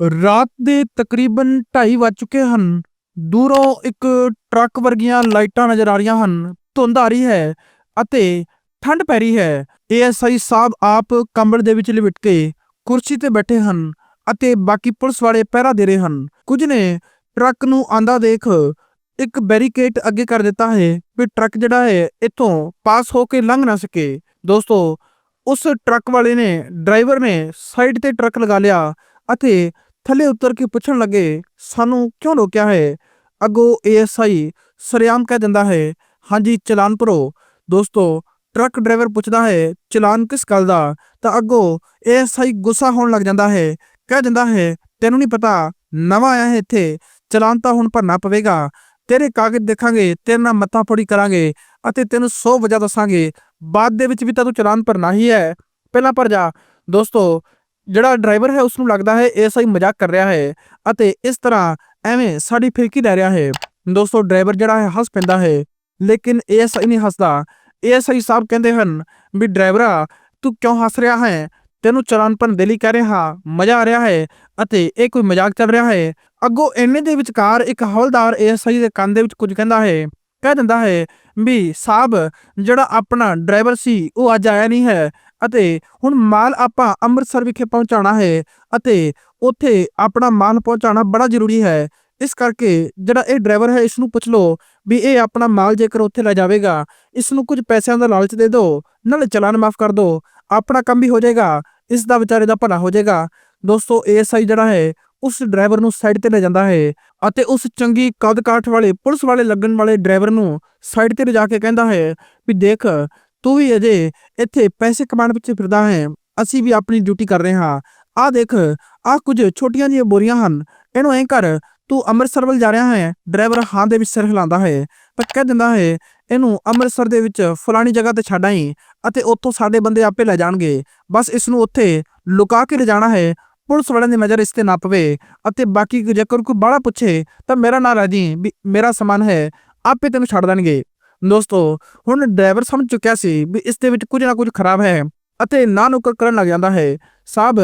ਰਾਤ ਦੇ ਤਕਰੀਬਨ 2:30 ਵੱਜ ਚੁੱਕੇ ਹਨ। ਦੂਰੋਂ ਇੱਕ ਟਰੱਕ ਵਰਗੀਆਂ ਲਾਈਟਾਂ ਨਜ਼ਰ ਆ ਰਹੀਆਂ ਹਨ। ਧੁੰਦ ਆ ਰਹੀ ਹੈ ਅਤੇ ਠੰਡ ਪੈ ਰਹੀ ਹੈ। ਏਐਸਆਈ ਸਾਹਿਬ ਆਪ ਕੰਬਲ ਦੇ ਵਿੱਚ ਲਿਪਟ ਕੇ ਕੁਰਸੀ ਤੇ ਬੈਠੇ ਹਨ ਅਤੇ ਬਾਕੀ ਪੁਲਿਸ ਵਾਲੇ ਪਹਿਰਾ ਦੇ ਰਹੇ ਹਨ। ਕੁਝ ਨੇ ਟਰੱਕ ਨੂੰ ਆਂਦਾ ਦੇਖ ਇੱਕ ਬੈਰੀਕੇਡ ਅੱਗੇ ਕਰ ਦਿੱਤਾ ਹੈ ਵੀ ਟਰੱਕ ਜਿਹੜਾ ਹੈ ਇੱਥੋਂ ਪਾਸ ਹੋ ਕੇ ਲੰਘ ਨਾ ਸਕੇ। ਦੋਸਤੋ, ਉਸ ਟਰੱਕ ਵਾਲੇ ਨੇ, ਡਰਾਈਵਰ ਨੇ ਸਾਈਡ ਤੇ ਟਰੱਕ ਲਗਾ ਲਿਆ ਅਤੇ ਥੱਲੇ ਉਤਰ ਕੇ ਪੁੱਛਣ ਲੱਗੇ, ਸਾਨੂੰ ਕਿਉਂ ਰੋਕਿਆ ਹੈ? ਅੱਗੋਂ ਏਐਸਆਈ ਸਰਿਆਮ ਕਹਿ ਦਿੰਦਾ ਹੈ, ਹਾਂਜੀ, ਚਲਾਨ ਭਰੋ। ਦੋਸਤੋ, ਟਰੱਕ ਡਰਾਈਵਰ ਪੁੱਛਦਾ ਹੈ, ਚਲਾਨ ਕਿਸ ਗੱਲ ਦਾ? ਤਾਂ ਅੱਗੋਂ ਏਐਸਆਈ ਗੁੱਸਾ ਹੋਣ ਲੱਗ ਜਾਂਦਾ ਹੈ। ਕਹਿ ਦਿੰਦਾ ਹੈ, ਤੈਨੂੰ ਨਹੀਂ ਪਤਾ, ਨਵਾਂ ਆਇਆ ਹੈ ਇੱਥੇ। ਚਲਾਨ ਤਾਂ ਹੁਣ ਭਰਨਾ ਪਵੇਗਾ। ਤੇਰੇ ਕਾਗਜ਼ ਦੇਖਾਂਗੇ, ਤੇਰੇ ਨਾਲ ਮੱਥਾ ਫੋੜੀ ਕਰਾਂਗੇ ਅਤੇ ਤੈਨੂੰ 100 ਵਜ੍ਹਾ ਦੱਸਾਂਗੇ। ਬਾਅਦ ਦੇ ਵਿੱਚ ਵੀ ਤਾਂ ਤੂੰ ਚਲਾਨ ਭਰਨਾ ਹੀ ਹੈ। ਪਹਿਲਾਂ ਭਰ ਜਾ। ਦੋਸਤੋ ਜਿਹੜਾ ਡਰਾਈਵਰ ਹੈ ਉਸ ਨੂੰ ਲੱਗਦਾ ਹੈ ਏਐਸਆਈ ਮਜ਼ਾਕ ਕਰ ਰਿਹਾ ਹੈ ਅਤੇ ਇਸ ਤਰ੍ਹਾਂ ਐਵੇਂ ਸਾਡੀ ਫਿਰਕੀ ਲੈ ਰਿਹਾ ਹੈ। ਦੋਸਤੋ, ਡਰਾਈਵਰ ਜਿਹੜਾ ਹੈ, ਹੱਸ ਪੈਂਦਾ ਹੈ, ਲੇਕਿਨ ਏਐਸਆਈ ਨਹੀਂ ਹੱਸਦਾ। ਏਐਸਆਈ ਸਾਹਿਬ ਕਹਿੰਦੇ ਹਨ ਵੀ ਡਰਾਈਵਰਾ, ਤੂੰ ਕਿਉਂ ਹੱਸ ਰਿਹਾ ਹੈ? ਤੈਨੂੰ ਚਲਾਨ ਭਰਨ ਦੇ ਲਈ ਕਹਿ ਰਿਹਾ, ਮਜ਼ਾ ਆ ਰਿਹਾ ਹੈ ਅਤੇ ਇਹ ਕੋਈ ਮਜ਼ਾਕ ਚੱਲ ਰਿਹਾ ਹੈ? ਅੱਗੋਂ ਇੰਨੇ ਦੇ ਵਿਚਕਾਰ ਇੱਕ ਹੌਲਦਾਰ ਏਐਸਆਈ ਦੇ ਕੰਨ ਦੇ ਵਿੱਚ ਕੁਝ ਕਹਿੰਦਾ ਹੈ, ਕਹਿ ਦਿੰਦਾ ਹੈ ਵੀ ਸਾਹਿਬ ਜਿਹੜਾ ਆਪਣਾ ਡਰਾਈਵਰ ਸੀ, ਉਹ ਅੱਜ ਆਇਆ ਨਹੀਂ ਹੈ। ਅਤੇ ਹੁਣ ਮਾਲ ਆਪਾਂ ਅੰਮ੍ਰਿਤਸਰ ਵਿਖੇ ਪਹੁੰਚਾਉਣਾ ਹੈ ਅਤੇ ਉੱਥੇ ਆਪਣਾ ਮਾਲ ਪਹੁੰਚਾਉਣਾ ਬੜਾ ਜ਼ਰੂਰੀ ਹੈ। ਇਸ ਕਰਕੇ ਜਿਹੜਾ ਇਹ ਡਰਾਈਵਰ ਹੈ ਇਸ ਨੂੰ ਪੁੱਛ ਲਓ ਵੀ ਇਹ ਆਪਣਾ ਮਾਲ ਜੇਕਰ ਉੱਥੇ ਲੈ ਜਾਵੇਗਾ ਇਸ ਨੂੰ ਕੁਝ ਪੈਸਿਆਂ ਦਾ ਲਾਲਚ ਦੇ ਦਿਓ, ਨਾਲੇ ਚਲਾਨ ਮਾਫ ਕਰ ਦਿਓ, ਆਪਣਾ ਕੰਮ ਵੀ ਹੋ ਜਾਏਗਾ, ਇਸ ਦਾ ਵਿਚਾਰੇ ਦਾ ਭਲਾ ਹੋ ਜਾਏਗਾ। ਦੋਸਤੋ ਏਐਸਆਈ ਜਿਹੜਾ ਹੈ, ਉਸ ਡਰਾਈਵਰ ਨੂੰ ਸਾਈਡ ਤੇ ਲੈ ਜਾਂਦਾ ਹੈ ਅਤੇ ਉਸ ਚੰਗੀ ਕਦਕਾਠ ਵਾਲੇ, ਪੁਲਿਸ ਵਾਲੇ ਲੱਗਣ ਵਾਲੇ ਡਰਾਈਵਰ ਨੂੰ ਸਾਈਡ ਤੇ ਲਿਜਾ ਕੇ ਕਹਿੰਦਾ ਹੈ ਵੀ ਦੇਖ ਤੂੰ ਵੀ ਅਜੇ ਇੱਥੇ ਪੈਸੇ ਕਮਾਉਣ ਵਿੱਚ ਫਿਰਦਾ ਹੈ। ਅਸੀਂ ਵੀ ਆਪਣੀ ਡਿਊਟੀ ਕਰ ਰਹੇ ਹਾਂ। ਆਹ ਦੇਖ, ਆਹ ਕੁਝ ਛੋਟੀਆਂ ਜਿਹੀਆਂ ਬੋਰੀਆਂ ਹਨ। ਇਹਨੂੰ ਐਂ ਕਰ, ਤੂੰ ਅੰਮ੍ਰਿਤਸਰ ਵੱਲ ਜਾ ਰਿਹਾ ਹੈ। ਡਰਾਈਵਰ ਹਾਂ ਦੇ ਵਿੱਚ ਸਿਰ ਹਿਲਾਉਂਦਾ ਹੈ। ਪਰ ਕਹਿ ਦਿੰਦਾ ਹੈ, ਇਹਨੂੰ ਅੰਮ੍ਰਿਤਸਰ ਦੇ ਵਿੱਚ ਫਲਾਣੀ ਜਗ੍ਹਾ ਤੇ ਛੱਡ ਆਈ ਅਤੇ ਉੱਥੋਂ ਸਾਡੇ ਬੰਦੇ ਆਪੇ ਲੈ ਜਾਣਗੇ। ਬਸ ਇਸ ਨੂੰ ਉੱਥੇ ਲੁਕਾ ਕੇ ਲਿਜਾਣਾ ਹੈ। ਪੁਲਿਸ ਵਾਲਿਆਂ ਦੀ ਨਜ਼ਰ ਇਸ ਤੇ ਨਾ ਪਵੇ ਅਤੇ ਬਾਕੀ ਜੇਕਰ ਕੋਈ ਬਾਹਲਾ ਪੁੱਛੇ ਤਾਂ ਮੇਰਾ ਨਾਂ ਲੈ ਦੀ ਵੀ ਮੇਰਾ ਸਮਾਨ ਹੈ, ਆਪੇ ਤੈਨੂੰ ਛੱਡ ਦੇਣਗੇ। ਦੋਸਤੋ, ਹੁਣ ਡਰਾਈਵਰ ਸਮਝ ਚੁੱਕਿਆ ਸੀ ਵੀ ਇਸ ਦੇ ਵਿੱਚ ਕੁਝ ਨਾ ਕੁਝ ਖਰਾਬ ਹੈ ਅਤੇ ਨਾ ਨੁਕਰ ਕਰਨ ਲੱਗ ਜਾਂਦਾ ਹੈ। ਸਾਹਿਬ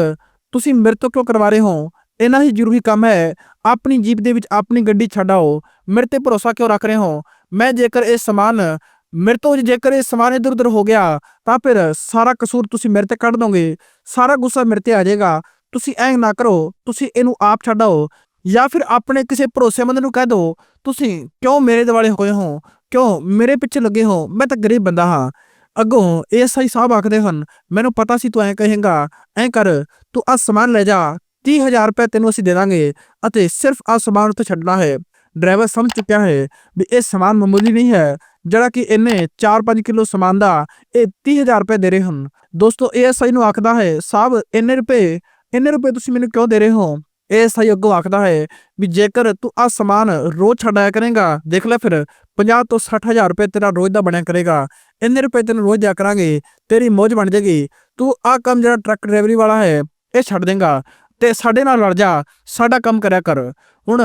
ਤੁਸੀਂ ਮੇਰੇ ਤੋਂ ਕਿਉਂ ਕਰਵਾ ਰਹੇ ਹੋ? ਇੰਨਾ ਹੀ ਜ਼ਰੂਰੀ ਕੰਮ ਹੈ। ਆਪਣੀ ਜੀਪ ਦੇ ਵਿੱਚ ਆਪਣੀ ਗੱਡੀ ਛੱਡਾਓ ਮੇਰੇ ਤੇ ਭਰੋਸਾ ਕਿਉਂ ਰੱਖ ਰਹੇ ਹੋ? ਮੈਂ ਜੇਕਰ ਇਹ ਸਮਾਨ, ਮੇਰੇ ਤੋਂ ਜੇਕਰ ਇਹ ਸਮਾਨ ਇਧਰ ਉਧਰ ਹੋ ਗਿਆ, ਤਾਂ ਫਿਰ ਸਾਰਾ ਕਸੂਰ ਤੁਸੀਂ ਮੇਰੇ ਤੇ ਕੱਢ ਦੋਗੇ। ਸਾਰਾ ਗੁੱਸਾ ਮੇਰੇ ਤੇ ਆ ਜਾਏਗਾ। ਤੁਸੀਂ ਐਂ ਨਾ ਕਰੋ। ਤੁਸੀਂ ਇਹਨੂੰ ਆਪ ਛੱਡਾਓ ਜਾਂ ਫਿਰ ਆਪਣੇ ਕਿਸੇ ਭਰੋਸੇਮੰਦ ਨੂੰ ਕਹਿ ਦਿਓ ਤੁਸੀਂ ਕਿਉਂ ਮੇਰੇ ਦਿਵਾਲੇ ਹੋਏ ਹੋ? ਕਿਉਂ ਮੇਰੇ ਪਿੱਛੇ ਲੱਗੇ ਹੋ? ਮੈਂ ਤਾਂ ਗਰੀਬ ਬੰਦਾ ਹਾਂ। ਅੱਗੋਂ ਏਐਸਆਈ ਸਾਹਿਬ ਆਖਦੇ ਹਨ, ਮੈਨੂੰ ਪਤਾ ਸੀ ਤੂੰ ਐਂ ਕਹੇਂਗਾ, ਐਂ ਕਰ, ਤੂੰ ਆ ਸਮਾਨ ਲੈ ਜਾ 30000 ਰੁਪਏ ਤੈਨੂੰ ਅਸੀਂ ਦੇ ਦਾਂਗੇ ਅਤੇ ਸਿਰਫ ਆ ਸਮਾਨ ਉੱਤੇ ਛੱਡਣਾ ਹੈ। ਡਰਾਈਵਰ ਸਮਝ ਚੁੱਕਿਆ ਹੈ ਵੀ ਇਹ ਸਮਾਨ ਮਾਮੂਲੀ ਨਹੀਂ ਹੈ, ਜਿਹੜਾ ਕਿ ਇਹਨੇ 4-5 ਕਿਲੋ ਸਮਾਨ ਦਾ ਇਹ 30000 ਰੁਪਏ ਦੇ ਰਹੇ ਹਨ। ਦੋਸਤੋ, ਏਐਸਆਈ ਨੂੰ ਆਖਦਾ ਹੈ, ਸਾਹਿਬ, ਇੰਨੇ ਰੁਪਏ ਇੰਨੇ ਰੁਪਏ ਤੁਸੀਂ ਮੈਨੂੰ ਕਿਉਂ ਦੇ ਰਹੇ ਹੋ? ਇਹ ਏਐਸਆਈ ਅੱਗੋਂ ਆਖਦਾ ਹੈ ਵੀ ਜੇਕਰ ਤੂੰ ਆ ਸਮਾਨ ਰੋਜ਼ ਛੱਡਾਇਆ ਕਰੇਗਾ, ਦੇਖ ਲੈ ਫਿਰ 50 ਤੋਂ 60000 ਰੁਪਏ ਤੇਰਾ ਰੋਜ਼ ਦਾ ਬਣਿਆ ਕਰੇਗਾ। ਇੰਨੇ ਰੁਪਏ ਤੈਨੂੰ ਰੋਜ਼ ਦਿਆ ਕਰਾਂਗੇ, ਤੇਰੀ ਮੌਜ ਬਣ ਜਾਏਗੀ। ਤੂੰ ਆ ਕੰਮ ਜਿਹੜਾ ਟਰੱਕ ਡਰਾਈਵਰੀ ਵਾਲਾ ਹੈ, ਇਹ ਛੱਡ ਦੇਗਾ ਤੇ ਸਾਡੇ ਨਾਲ ਲੜ ਜਾ, ਸਾਡਾ ਕੰਮ ਕਰਿਆ ਕਰ। ਹੁਣ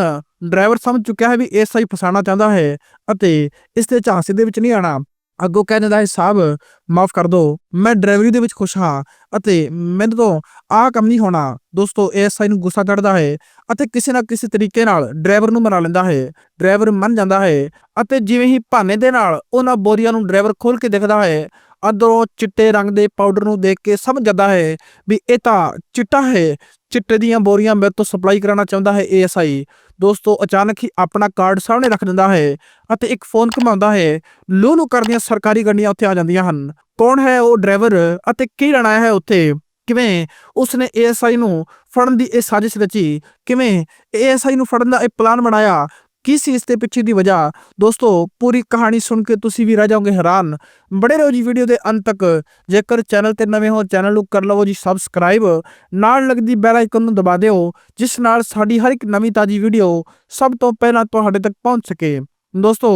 ਡਰਾਈਵਰ ਸਮਝ ਚੁੱਕਿਆ ਹੈ ਵੀ ਏਐਸਆਈ ਫਸਾਣਾ ਚਾਹੁੰਦਾ ਹੈ ਅਤੇ ਇਸ ਦੇ ਝਾਂਸੇ ਦੇ ਵਿੱਚ ਨਹੀਂ ਆਣਾ ਅੱਗੋਂ ਕਹਿ ਦਿੰਦਾ ਹੈ ਸਾਹਿਬ ਮਾਫ ਕਰ ਦਿਓ ਮੈਂ ਡਰਾਈਵਰੀ ਦੇ ਵਿੱਚ ਖੁਸ਼ ਹਾਂ ਅਤੇ ਮੈਨੂੰ ਤੋਂ ਆਹ ਕੰਮ ਨਹੀਂ ਹੋਣਾ। ਦੋਸਤੋ ਏਐਸਆਈ ਨੂੰ ਗੁੱਸਾ ਚੜਦਾ ਹੈ ਅਤੇ ਕਿਸੇ ਨਾ ਕਿਸੇ ਤਰੀਕੇ ਨਾਲ ਡਰਾਈਵਰ ਨੂੰ ਮਨਾ ਲੈਂਦਾ ਹੈ। ਡਰਾਈਵਰ ਮੰਨ ਜਾਂਦਾ ਹੈ ਅਤੇ ਜਿਵੇਂ ਹੀ ਭਾਨੇ ਦੇ ਨਾਲ ਉਹਨਾਂ ਬੋਰੀਆਂ ਨੂੰ ਡਰਾਈਵਰ ਖੋਲ ਕੇ ਦੇਖਦਾ ਹੈ ਅੰਦਰੋਂ ਚਿੱਟੇ ਰੰਗ ਦੇ ਪਾਊਡਰ ਨੂੰ ਦੇਖ ਕੇ ਸਮਝ ਜਾਂਦਾ ਹੈ ਵੀ ਇਹ ਤਾਂ ਚਿੱਟਾ ਹੈ। ਚਿੱਟੇ ਦੀਆਂ ਬੋਰੀਆਂ ਮੇਰੇ ਤੋਂ ਸਪਲਾਈ ਕਰਾਉਣਾ ਚਾਹੁੰਦਾ ਹੈ ਏਐਸਆਈ ਦੋਸਤੋ, ਅਚਾਨਕ ਹੀ ਆਪਣਾ ਕਾਰਡ ਸਾਹਮਣੇ ਰੱਖ ਦਿੰਦਾ ਹੈ ਅਤੇ ਇੱਕ ਫੋਨ ਘੁਮਾਉਂਦਾ ਹੈ। ਲੂ ਲੂ ਕਰਦੀਆਂ ਸਰਕਾਰੀ ਗੱਡੀਆਂ ਉੱਥੇ ਆ ਜਾਂਦੀਆਂ ਹਨ। ਕੌਣ ਹੈ ਉਹ ਡਰਾਈਵਰ ਅਤੇ ਕੀ ਲੈਣ ਹੈ ਉੱਥੇ? ਕਿਵੇਂ ਉਸਨੇ ਏਐਸਆਈ ਨੂੰ ਫੜਨ ਦੀ ਇਹ ਸਾਜ਼ਿਸ਼ ਰਚੀ? ਕਿਵੇਂ ਏਐਸਆਈ ਨੂੰ ਫੜਨ ਦਾ ਇਹ ਪਲਾਨ ਬਣਾਇਆ? ਕੀ ਸੀ ਇਸ ਦੇ ਪਿੱਛੇ ਦੀ ਵਜ੍ਹਾ ਦੋਸਤੋ ਪੂਰੀ ਕਹਾਣੀ ਸੁਣ ਕੇ ਤੁਸੀਂ ਵੀ ਰਹਿ ਜਾਓਗੇ ਹੈਰਾਨ ਬੜੇ ਰਹੋ ਜੀ ਵੀਡੀਓ ਦੇ ਅੰਤ ਤੱਕ ਜੇਕਰ ਚੈਨਲ ਤੇ ਨਵੇਂ ਹੋ ਚੈਨਲ ਨੂੰ ਕਰ ਲਵੋ ਜੀ ਸਬਸਕ੍ਰਾਈਬ ਨਾਲ ਲੱਗਦੀ ਬੈਲ ਆਈਕਨ ਨੂੰ ਦਬਾ ਦਿਓ ਜਿਸ ਨਾਲ ਸਾਡੀ ਹਰ ਇੱਕ ਨਵੀਂ ਤਾਜੀ ਵੀਡੀਓ ਸਭ ਤੋਂ ਪਹਿਲਾਂ ਤੁਹਾਡੇ ਤੱਕ ਪਹੁੰਚ ਸਕੇ ਦੋਸਤੋ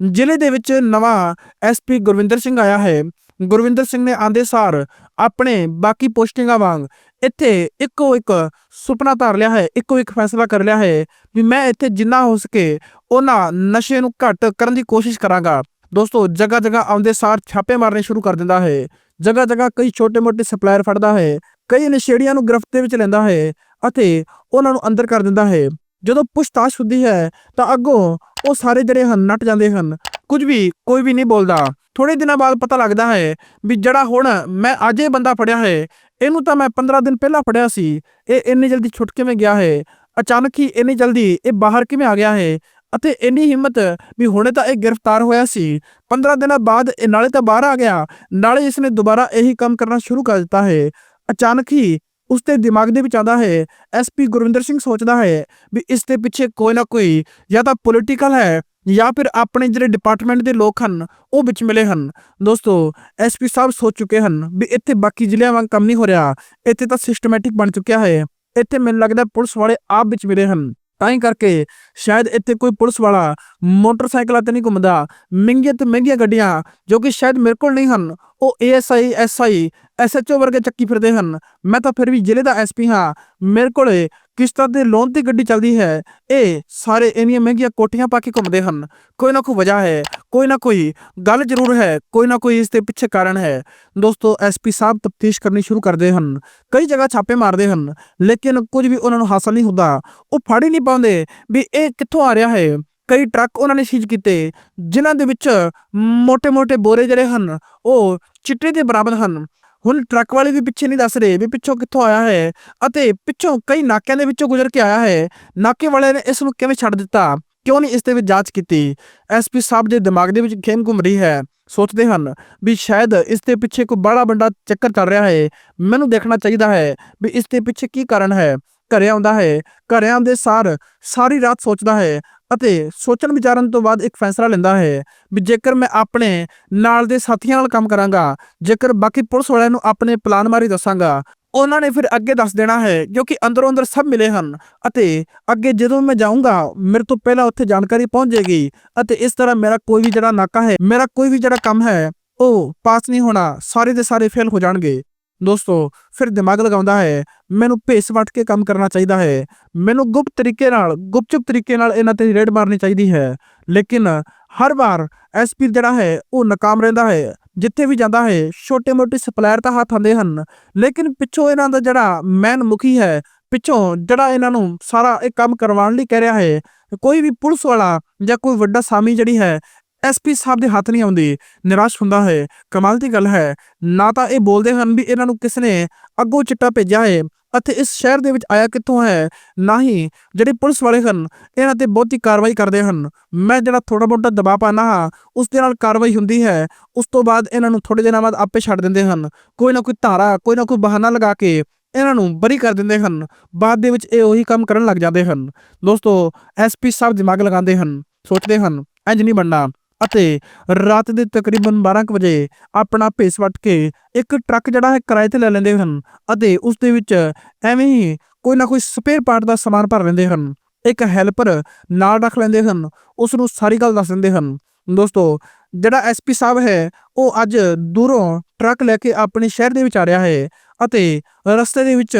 ਜ਼ਿਲ੍ਹੇ ਦੇ ਵਿੱਚ ਨਵਾਂ ਐਸਪੀ ਗੁਰਵਿੰਦਰ ਸਿੰਘ ਆਇਆ ਹੈ ਗੁਰਵਿੰਦਰ ਸਿੰਘ ਨੇ ਆਂਦੇ ਸਾਰ ਆਪਣੇ ਬਾਕੀ ਪੋਸਟਿੰਗਾਂ ਵਾਂਗ ਇੱਥੇ ਇੱਕੋ ਇੱਕ ਸੁਪਨਾ ਧਾਰ ਲਿਆ ਹੈ, ਇੱਕੋ ਇੱਕ ਫੈਸਲਾ ਕਰ ਲਿਆ ਹੈ ਵੀ ਮੈਂ ਇੱਥੇ ਜਿੰਨਾ ਹੋ ਸਕੇ ਉਹਨਾਂ ਨਸ਼ੇ ਨੂੰ ਘੱਟ ਕਰਨ ਦੀ ਕੋਸ਼ਿਸ਼ ਕਰਾਂਗਾ। ਦੋਸਤੋ, ਜਗ੍ਹਾ ਜਗ੍ਹਾ ਆਉਂਦੇ ਸਾਰ ਛਾਪੇ ਮਾਰਨੇ ਸ਼ੁਰੂ ਕਰ ਦਿੰਦਾ ਹੈ। ਜਗ੍ਹਾ ਜਗ੍ਹਾ ਕਈ ਛੋਟੇ-ਮੋਟੇ ਸਪਲਾਇਰ ਫੜਦਾ ਹੈ, ਕਈ ਨਸ਼ੇੜੀਆਂ ਨੂੰ ਗ੍ਰਿਫਤ ਵਿੱਚ ਲੈਂਦਾ ਹੈ ਅਤੇ ਉਹਨਾਂ ਨੂੰ ਅੰਦਰ ਕਰ ਦਿੰਦਾ ਹੈ। ਜਦੋਂ ਪੁੱਛਤਾਛ ਹੁੰਦੀ ਹੈ ਤਾਂ ਅੱਗੋਂ ਉਹ ਸਾਰੇ ਜਿਹੜੇ ਹਨ ਨੱਟ ਜਾਂਦੇ ਹਨ, ਕੁਝ ਵੀ ਕੋਈ ਵੀ ਨਹੀਂ ਬੋਲਦਾ। ਥੋੜੇ ਦਿਨਾਂ ਬਾਅਦ ਪਤਾ ਲੱਗਦਾ ਹੈ ਵੀ ਜਿਹੜਾ ਹੁਣ ਮੈਂ ਅੱਜ ਇਹ ਬੰਦਾ ਫੜਿਆ ਹੈ, ਇਹਨੂੰ ਤਾਂ ਮੈਂ 15 ਦਿਨ ਪਹਿਲਾਂ ਫੜਿਆ ਸੀ, ਇਹ ਇੰਨੀ ਜਲਦੀ ਛੁੱਟ ਕਿਵੇਂ ਗਿਆ ਹੈ? ਅਚਾਨਕ ਹੀ ਇੰਨੀ ਜਲਦੀ ਇਹ ਬਾਹਰ ਕਿਵੇਂ ਆ ਗਿਆ ਹੈ? ਅਤੇ ਇੰਨੀ ਹਿੰਮਤ ਵੀ ਹੁਣੇ ਤਾਂ ਇਹ ਗ੍ਰਿਫਤਾਰ ਹੋਇਆ ਸੀ 15 ਦਿਨਾਂ ਬਾਅਦ ਇਹ ਨਾਲੇ ਤਾਂ ਬਾਹਰ ਆ ਗਿਆ, ਨਾਲੇ ਇਸਨੇ ਦੁਬਾਰਾ ਇਹੀ ਕੰਮ ਕਰਨਾ ਸ਼ੁਰੂ ਕਰ ਦਿੱਤਾ ਹੈ। ਅਚਾਨਕ ਹੀ ਉਸਦੇ ਦਿਮਾਗ ਦੇ ਵਿੱਚ ਆਉਂਦਾ ਹੈ ਐਸਪੀ ਗੁਰਵਿੰਦਰ ਸਿੰਘ ਸੋਚਦਾ ਹੈ ਵੀ ਇਸ ਦੇ ਪਿੱਛੇ ਕੋਈ ਨਾ ਕੋਈ ਜਾਂ ਤਾਂ ਪੋਲੀਟੀਕਲ ਹੈ ਜਾਂ ਫਿਰ ਆਪਣੇ ਜਿਹੜੇ ਡਿਪਾਰਟਮੈਂਟ ਦੇ ਲੋਕ ਹਨ, ਉਹ ਵਿੱਚ ਮਿਲੇ ਹਨ। ਦੋਸਤੋ ਐਸਪੀ ਸਾਹਿਬ ਸੋਚ ਚੁੱਕੇ ਹਨ ਵੀ ਇੱਥੇ ਬਾਕੀ ਜ਼ਿਲ੍ਹਿਆਂ ਵਾਂਗ ਕੰਮ ਨਹੀਂ ਹੋ ਰਿਹਾ। ਇੱਥੇ ਤਾਂ ਸਿਸਟਮੈਟਿਕ ਬਣ ਚੁੱਕਿਆ ਹੈ। ਇੱਥੇ ਮੈਨੂੰ ਲੱਗਦਾ ਪੁਲਿਸ ਵਾਲੇ ਆਪ ਵਿੱਚ ਮਿਲੇ ਹਨ। ਤਾਂ ਹੀ ਕਰਕੇ ਸ਼ਾਇਦ ਇੱਥੇ ਕੋਈ ਪੁਲਿਸ ਵਾਲਾ ਮੋਟਰਸਾਈਕਲਾਂ ਤੇ ਨਹੀਂ ਘੁੰਮਦਾ, ਮਹਿੰਗੀਆਂ ਤੇ ਮਹਿੰਗੀਆਂ ਗੱਡੀਆਂ, ਜੋ ਕਿ ਸ਼ਾਇਦ ਮੇਰੇ ਕੋਲ ਨਹੀਂ ਹਨ, ਉਹ ਏਐਸਆਈ ਐਸਆਈ ਐਸਐਚਓ ਵਰਗੇ ਚੱਕੀ ਫਿਰਦੇ ਹਨ। ਮੈਂ ਤਾਂ ਫਿਰ ਵੀ ਜ਼ਿਲ੍ਹੇ ਦਾ ਐਸਪੀ ਹਾਂ। ਮੇਰੇ ਕੋਲੇ ਕਿਸ ਤਰ੍ਹਾਂ ਦੇ ਲੋਨ ਤੇ ਗੱਡੀ ਚੱਲਦੀ ਹੈ। ਇਹ ਸਾਰੇ ਇੰਨੀਆਂ ਮਹਿੰਗੀਆਂ ਕੋਠੀਆਂ ਪਾ ਕੇ ਘੁੰਮਦੇ ਹਨ। ਕੋਈ ਨਾ ਕੋਈ ਵਜ੍ਹਾ ਹੈ, ਕੋਈ ਨਾ ਕੋਈ ਗੱਲ ਜ਼ਰੂਰ ਹੈ, ਕੋਈ ਨਾ ਕੋਈ ਇਸ ਦੇ ਪਿੱਛੇ ਕਾਰਨ ਹੈ। ਦੋਸਤੋ ਐਸਪੀ ਸਾਹਿਬ ਤਫਤੀਸ਼ ਕਰਨੀ ਸ਼ੁਰੂ ਕਰਦੇ ਹਨ। ਕਈ ਜਗ੍ਹਾ ਛਾਪੇ ਮਾਰਦੇ ਹਨ, ਲੇਕਿਨ ਕੁਝ ਵੀ ਉਹਨਾਂ ਨੂੰ ਹਾਸਲ ਨਹੀਂ ਹੁੰਦਾ। ਉਹ ਫੜ ਹੀ ਨਹੀਂ ਪਾਉਂਦੇ ਵੀ ਇਹ ਕਿੱਥੋਂ ਆ ਰਿਹਾ ਹੈ। ਕਈ ਟਰੱਕ ਉਹਨਾਂ ਨੇ ਸੀਜ਼ ਕੀਤੇ, ਜਿਨ੍ਹਾਂ ਦੇ ਵਿੱਚ ਮੋٹے-ਮੋٹے ਬੋਰੇ ਜਿਹੜੇ ਹਨ, ਉਹ ਚਿੱਟੇ ਦੇ ਬਰਾਬਰ ਹਨ। ਹੁਣ ਟਰੱਕ ਵਾਲੇ ਵੀ ਪਿੱਛੇ ਨਹੀਂ ਦੱਸ ਰਹੇ ਵੀ ਪਿੱਛੋਂ ਕਿੱਥੋਂ ਆਇਆ ਹੈ ਅਤੇ ਪਿੱਛੋਂ ਕਈ ਨਾਕਿਆਂ ਦੇ ਵਿੱਚੋਂ ਗੁਜ਼ਰ ਕੇ ਆਇਆ ਹੈ। ਨਾਕੇ ਵਾਲਿਆਂ ਨੇ ਇਸ ਨੂੰ ਕਿਵੇਂ ਛੱਡ ਦਿੱਤਾ? ਕਿਉਂ ਨਹੀਂ ਇਸ ਦੇ ਵਿੱਚ ਜਾਂਚ ਕੀਤੀ? ਐਸਪੀ ਸਾਹਿਬ ਦੇ ਦਿਮਾਗ ਦੇ ਵਿੱਚ ਖੇਮ ਘੁੰਮ ਰਹੀ ਹੈ। ਸੋਚਦੇ ਹਨ ਵੀ ਸ਼ਾਇਦ ਇਸ ਦੇ ਪਿੱਛੇ ਕੋਈ ਬੜਾ ਵੱਡਾ ਚੱਕਰ ਚੱਲ ਰਿਹਾ ਹੈ। ਮੈਨੂੰ ਦੇਖਣਾ ਚਾਹੀਦਾ ਹੈ ਵੀ ਇਸ ਦੇ ਪਿੱਛੇ ਕੀ ਕਾਰਨ ਹੈ। ਘਰੇ ਆਉਂਦਾ ਹੈ। ਘਰੇ ਆਉਂਦੇ ਸਾਰ ਸਾਰੀ ਰਾਤ ਸੋਚਦਾ ਹੈ ਅਤੇ ਸੋਚਣ ਵਿਚਾਰਨ ਤੋਂ ਬਾਅਦ ਇੱਕ ਫੈਸਲਾ ਲੈਂਦਾ ਹੈ ਵੀ ਜੇਕਰ ਮੈਂ ਆਪਣੇ ਨਾਲ ਦੇ ਸਾਥੀਆਂ ਨਾਲ ਕੰਮ ਕਰਾਂਗਾ, ਜੇਕਰ ਬਾਕੀ ਪੁਲਿਸ ਵਾਲਿਆਂ ਨੂੰ ਆਪਣੇ ਪਲਾਨ ਬਾਰੇ ਦੱਸਾਂਗਾ, ਉਹਨਾਂ ਨੇ ਫਿਰ ਅੱਗੇ ਦੱਸ ਦੇਣਾ ਹੈ ਕਿਉਂਕਿ ਅੰਦਰੋਂ ਅੰਦਰ ਸਭ ਮਿਲੇ ਹਨ। ਅਤੇ ਅੱਗੇ ਜਦੋਂ ਮੈਂ ਜਾਊਂਗਾ, ਮੇਰੇ ਤੋਂ ਪਹਿਲਾਂ ਉੱਥੇ ਜਾਣਕਾਰੀ ਪਹੁੰਚ ਜਾਏਗੀ ਅਤੇ ਇਸ ਤਰ੍ਹਾਂ ਮੇਰਾ ਕੋਈ ਵੀ ਜਿਹੜਾ ਨਾਕਾ ਹੈ, ਮੇਰਾ ਕੋਈ ਵੀ ਜਿਹੜਾ ਕੰਮ ਹੈ, ਉਹ ਪਾਸ ਨਹੀਂ ਹੋਣਾ, ਸਾਰੇ ਦੇ ਸਾਰੇ ਫੇਲ ਹੋ ਜਾਣਗੇ। ਦੋਸਤੋ, ਫਿਰ ਦਿਮਾਗ ਲਗਾਉਂਦਾ ਹੈ, ਮੈਨੂੰ ਭੇਸ ਵਟ ਕੇ ਕੰਮ ਕਰਨਾ ਚਾਹੀਦਾ ਹੈ। ਮੈਨੂੰ ਗੁਪਤ ਤਰੀਕੇ ਨਾਲ, ਗੁਪਚੁਪ ਤਰੀਕੇ ਨਾਲ ਇਹਨਾਂ ਤੇ ਰੇਡ ਮਾਰਨੀ ਚਾਹੀਦੀ ਹੈ। ਲੇਕਿਨ ਹਰ ਵਾਰ ਐਸਪੀ ਜਿਹੜਾ ਹੈ, ਉਹ ਨਾਕਾਮ ਰਹਿੰਦਾ ਹੈ। ਜਿੱਥੇ ਵੀ ਜਾਂਦਾ ਹੈ, ਛੋਟੇ-ਮੋਟੇ ਸਪਲਾਇਰ ਤਾਂ ਹੱਥ ਆਉਂਦੇ ਹਨ। ਲੇਕਿਨ ਪਿੱਛੋਂ ਇਹਨਾਂ ਦਾ ਜਿਹੜਾ ਮੈਨ ਮੁਖੀ ਹੈ, ਪਿੱਛੋਂ ਜਿਹੜਾ ਇਹਨਾਂ ਨੂੰ ਸਾਰਾ ਇਹ ਕੰਮ ਕਰਵਾਉਣ ਲਈ ਕਹਿ ਰਿਹਾ ਹੈ, ਕੋਈ ਵੀ ਪੁਲਿਸ ਵਾਲਾ ਜਾਂ ਕੋਈ ਵੱਡਾ ਸਾਮੀ ਜਿਹੜੀ ਹੈ ਐਸਪੀ ਸਾਹਿਬ ਦੇ ਹੱਥ ਨਹੀਂ ਆਉਂਦੀ, ਨਿਰਾਸ਼ ਹੁੰਦਾ ਹੈ। ਕਮਾਲ ਦੀ ਗੱਲ ਹੈ, ਨਾ ਤਾਂ ਇਹ ਬੋਲਦੇ ਹਨ ਵੀ ਇਹਨਾਂ ਨੂੰ ਕਿਸ ਨੇ ਅੱਗੋਂ ਚਿੱਟਾ ਭੇਜਿਆ ਹੈ ਅਤੇ ਇਸ ਸ਼ਹਿਰ ਦੇ ਵਿੱਚ ਆਇਆ ਕਿੱਥੋਂ ਹੈ, ਨਾ ਹੀ ਜਿਹੜੇ ਪੁਲਿਸ ਵਾਲੇ ਹਨ, ਇਹਨਾਂ ਤੇ ਬਹੁਤੀ ਕਾਰਵਾਈ ਕਰਦੇ ਹਨ। ਮੈਂ ਜਿਹੜਾ ਥੋੜਾ ਬਹੁਤਾ ਦਬਾਅ ਪਾਣਾ ਹਾਂ, ਉਸ ਦੇ ਨਾਲ ਕਾਰਵਾਈ ਹੁੰਦੀ ਹੈ, ਉਸ ਤੋਂ ਬਾਅਦ ਇਹਨਾਂ ਨੂੰ ਥੋੜੇ ਦਿਨਾਂ ਬਾਅਦ ਆਪੇ ਛੱਡ ਦਿੰਦੇ ਹਨ। ਕੋਈ ਨਾ ਕੋਈ ਧਾਰਾ, ਕੋਈ ਨਾ ਕੋਈ ਬਹਾਨਾ ਲਗਾ ਕੇ ਇਹਨਾਂ ਨੂੰ ਬਰੀ ਕਰ ਦਿੰਦੇ ਹਨ, ਬਾਅਦ ਦੇ ਵਿੱਚ ਇਹ ਉਹੀ ਕੰਮ ਕਰਨ ਲੱਗ ਜਾਂਦੇ ਹਨ। ਦੋਸਤੋ ਐਸਪੀ ਸਾਹਿਬ ਦਿਮਾਗ ਲਗਾਉਂਦੇ ਹਨ, ਸੋਚਦੇ ਹਨ ਇੰਜ ਨਹੀਂ ਬਣਨਾ। ਅਤੇ ਰਾਤ ਦੇ ਤਕਰੀਬਨ 12 ਕੁ ਵਜੇ ਆਪਣਾ ਭੇਸ ਵੱਟ ਕੇ ਇੱਕ ਟਰੱਕ ਜਿਹੜਾ ਹੈ ਕਿਰਾਏ ਤੇ ਲੈ ਲੈਂਦੇ ਹਨ ਅਤੇ ਉਸ ਦੇ ਵਿੱਚ ਐਵੇਂ ਹੀ ਕੋਈ ਨਾ ਕੋਈ ਸਪੇਅਰ ਪਾਰਟ ਦਾ ਸਮਾਨ ਭਰ ਲੈਂਦੇ ਹਨ, ਇੱਕ ਹੈਲਪਰ ਨਾਲ ਰੱਖ ਲੈਂਦੇ ਹਨ ਉਸ ਨੂੰ ਸਾਰੀ ਗੱਲ ਦੱਸ ਦਿੰਦੇ ਹਨ। ਦੋਸਤੋ, ਜਿਹੜਾ ਐਸਪੀ ਸਾਹਿਬ ਹੈ, ਉਹ ਅੱਜ ਦੂਰੋਂ ਟਰੱਕ ਲੈ ਕੇ ਆਪਣੇ ਸ਼ਹਿਰ ਦੇ ਵਿੱਚ ਆ ਰਿਹਾ ਹੈ ਅਤੇ ਰਸਤੇ ਦੇ ਵਿੱਚ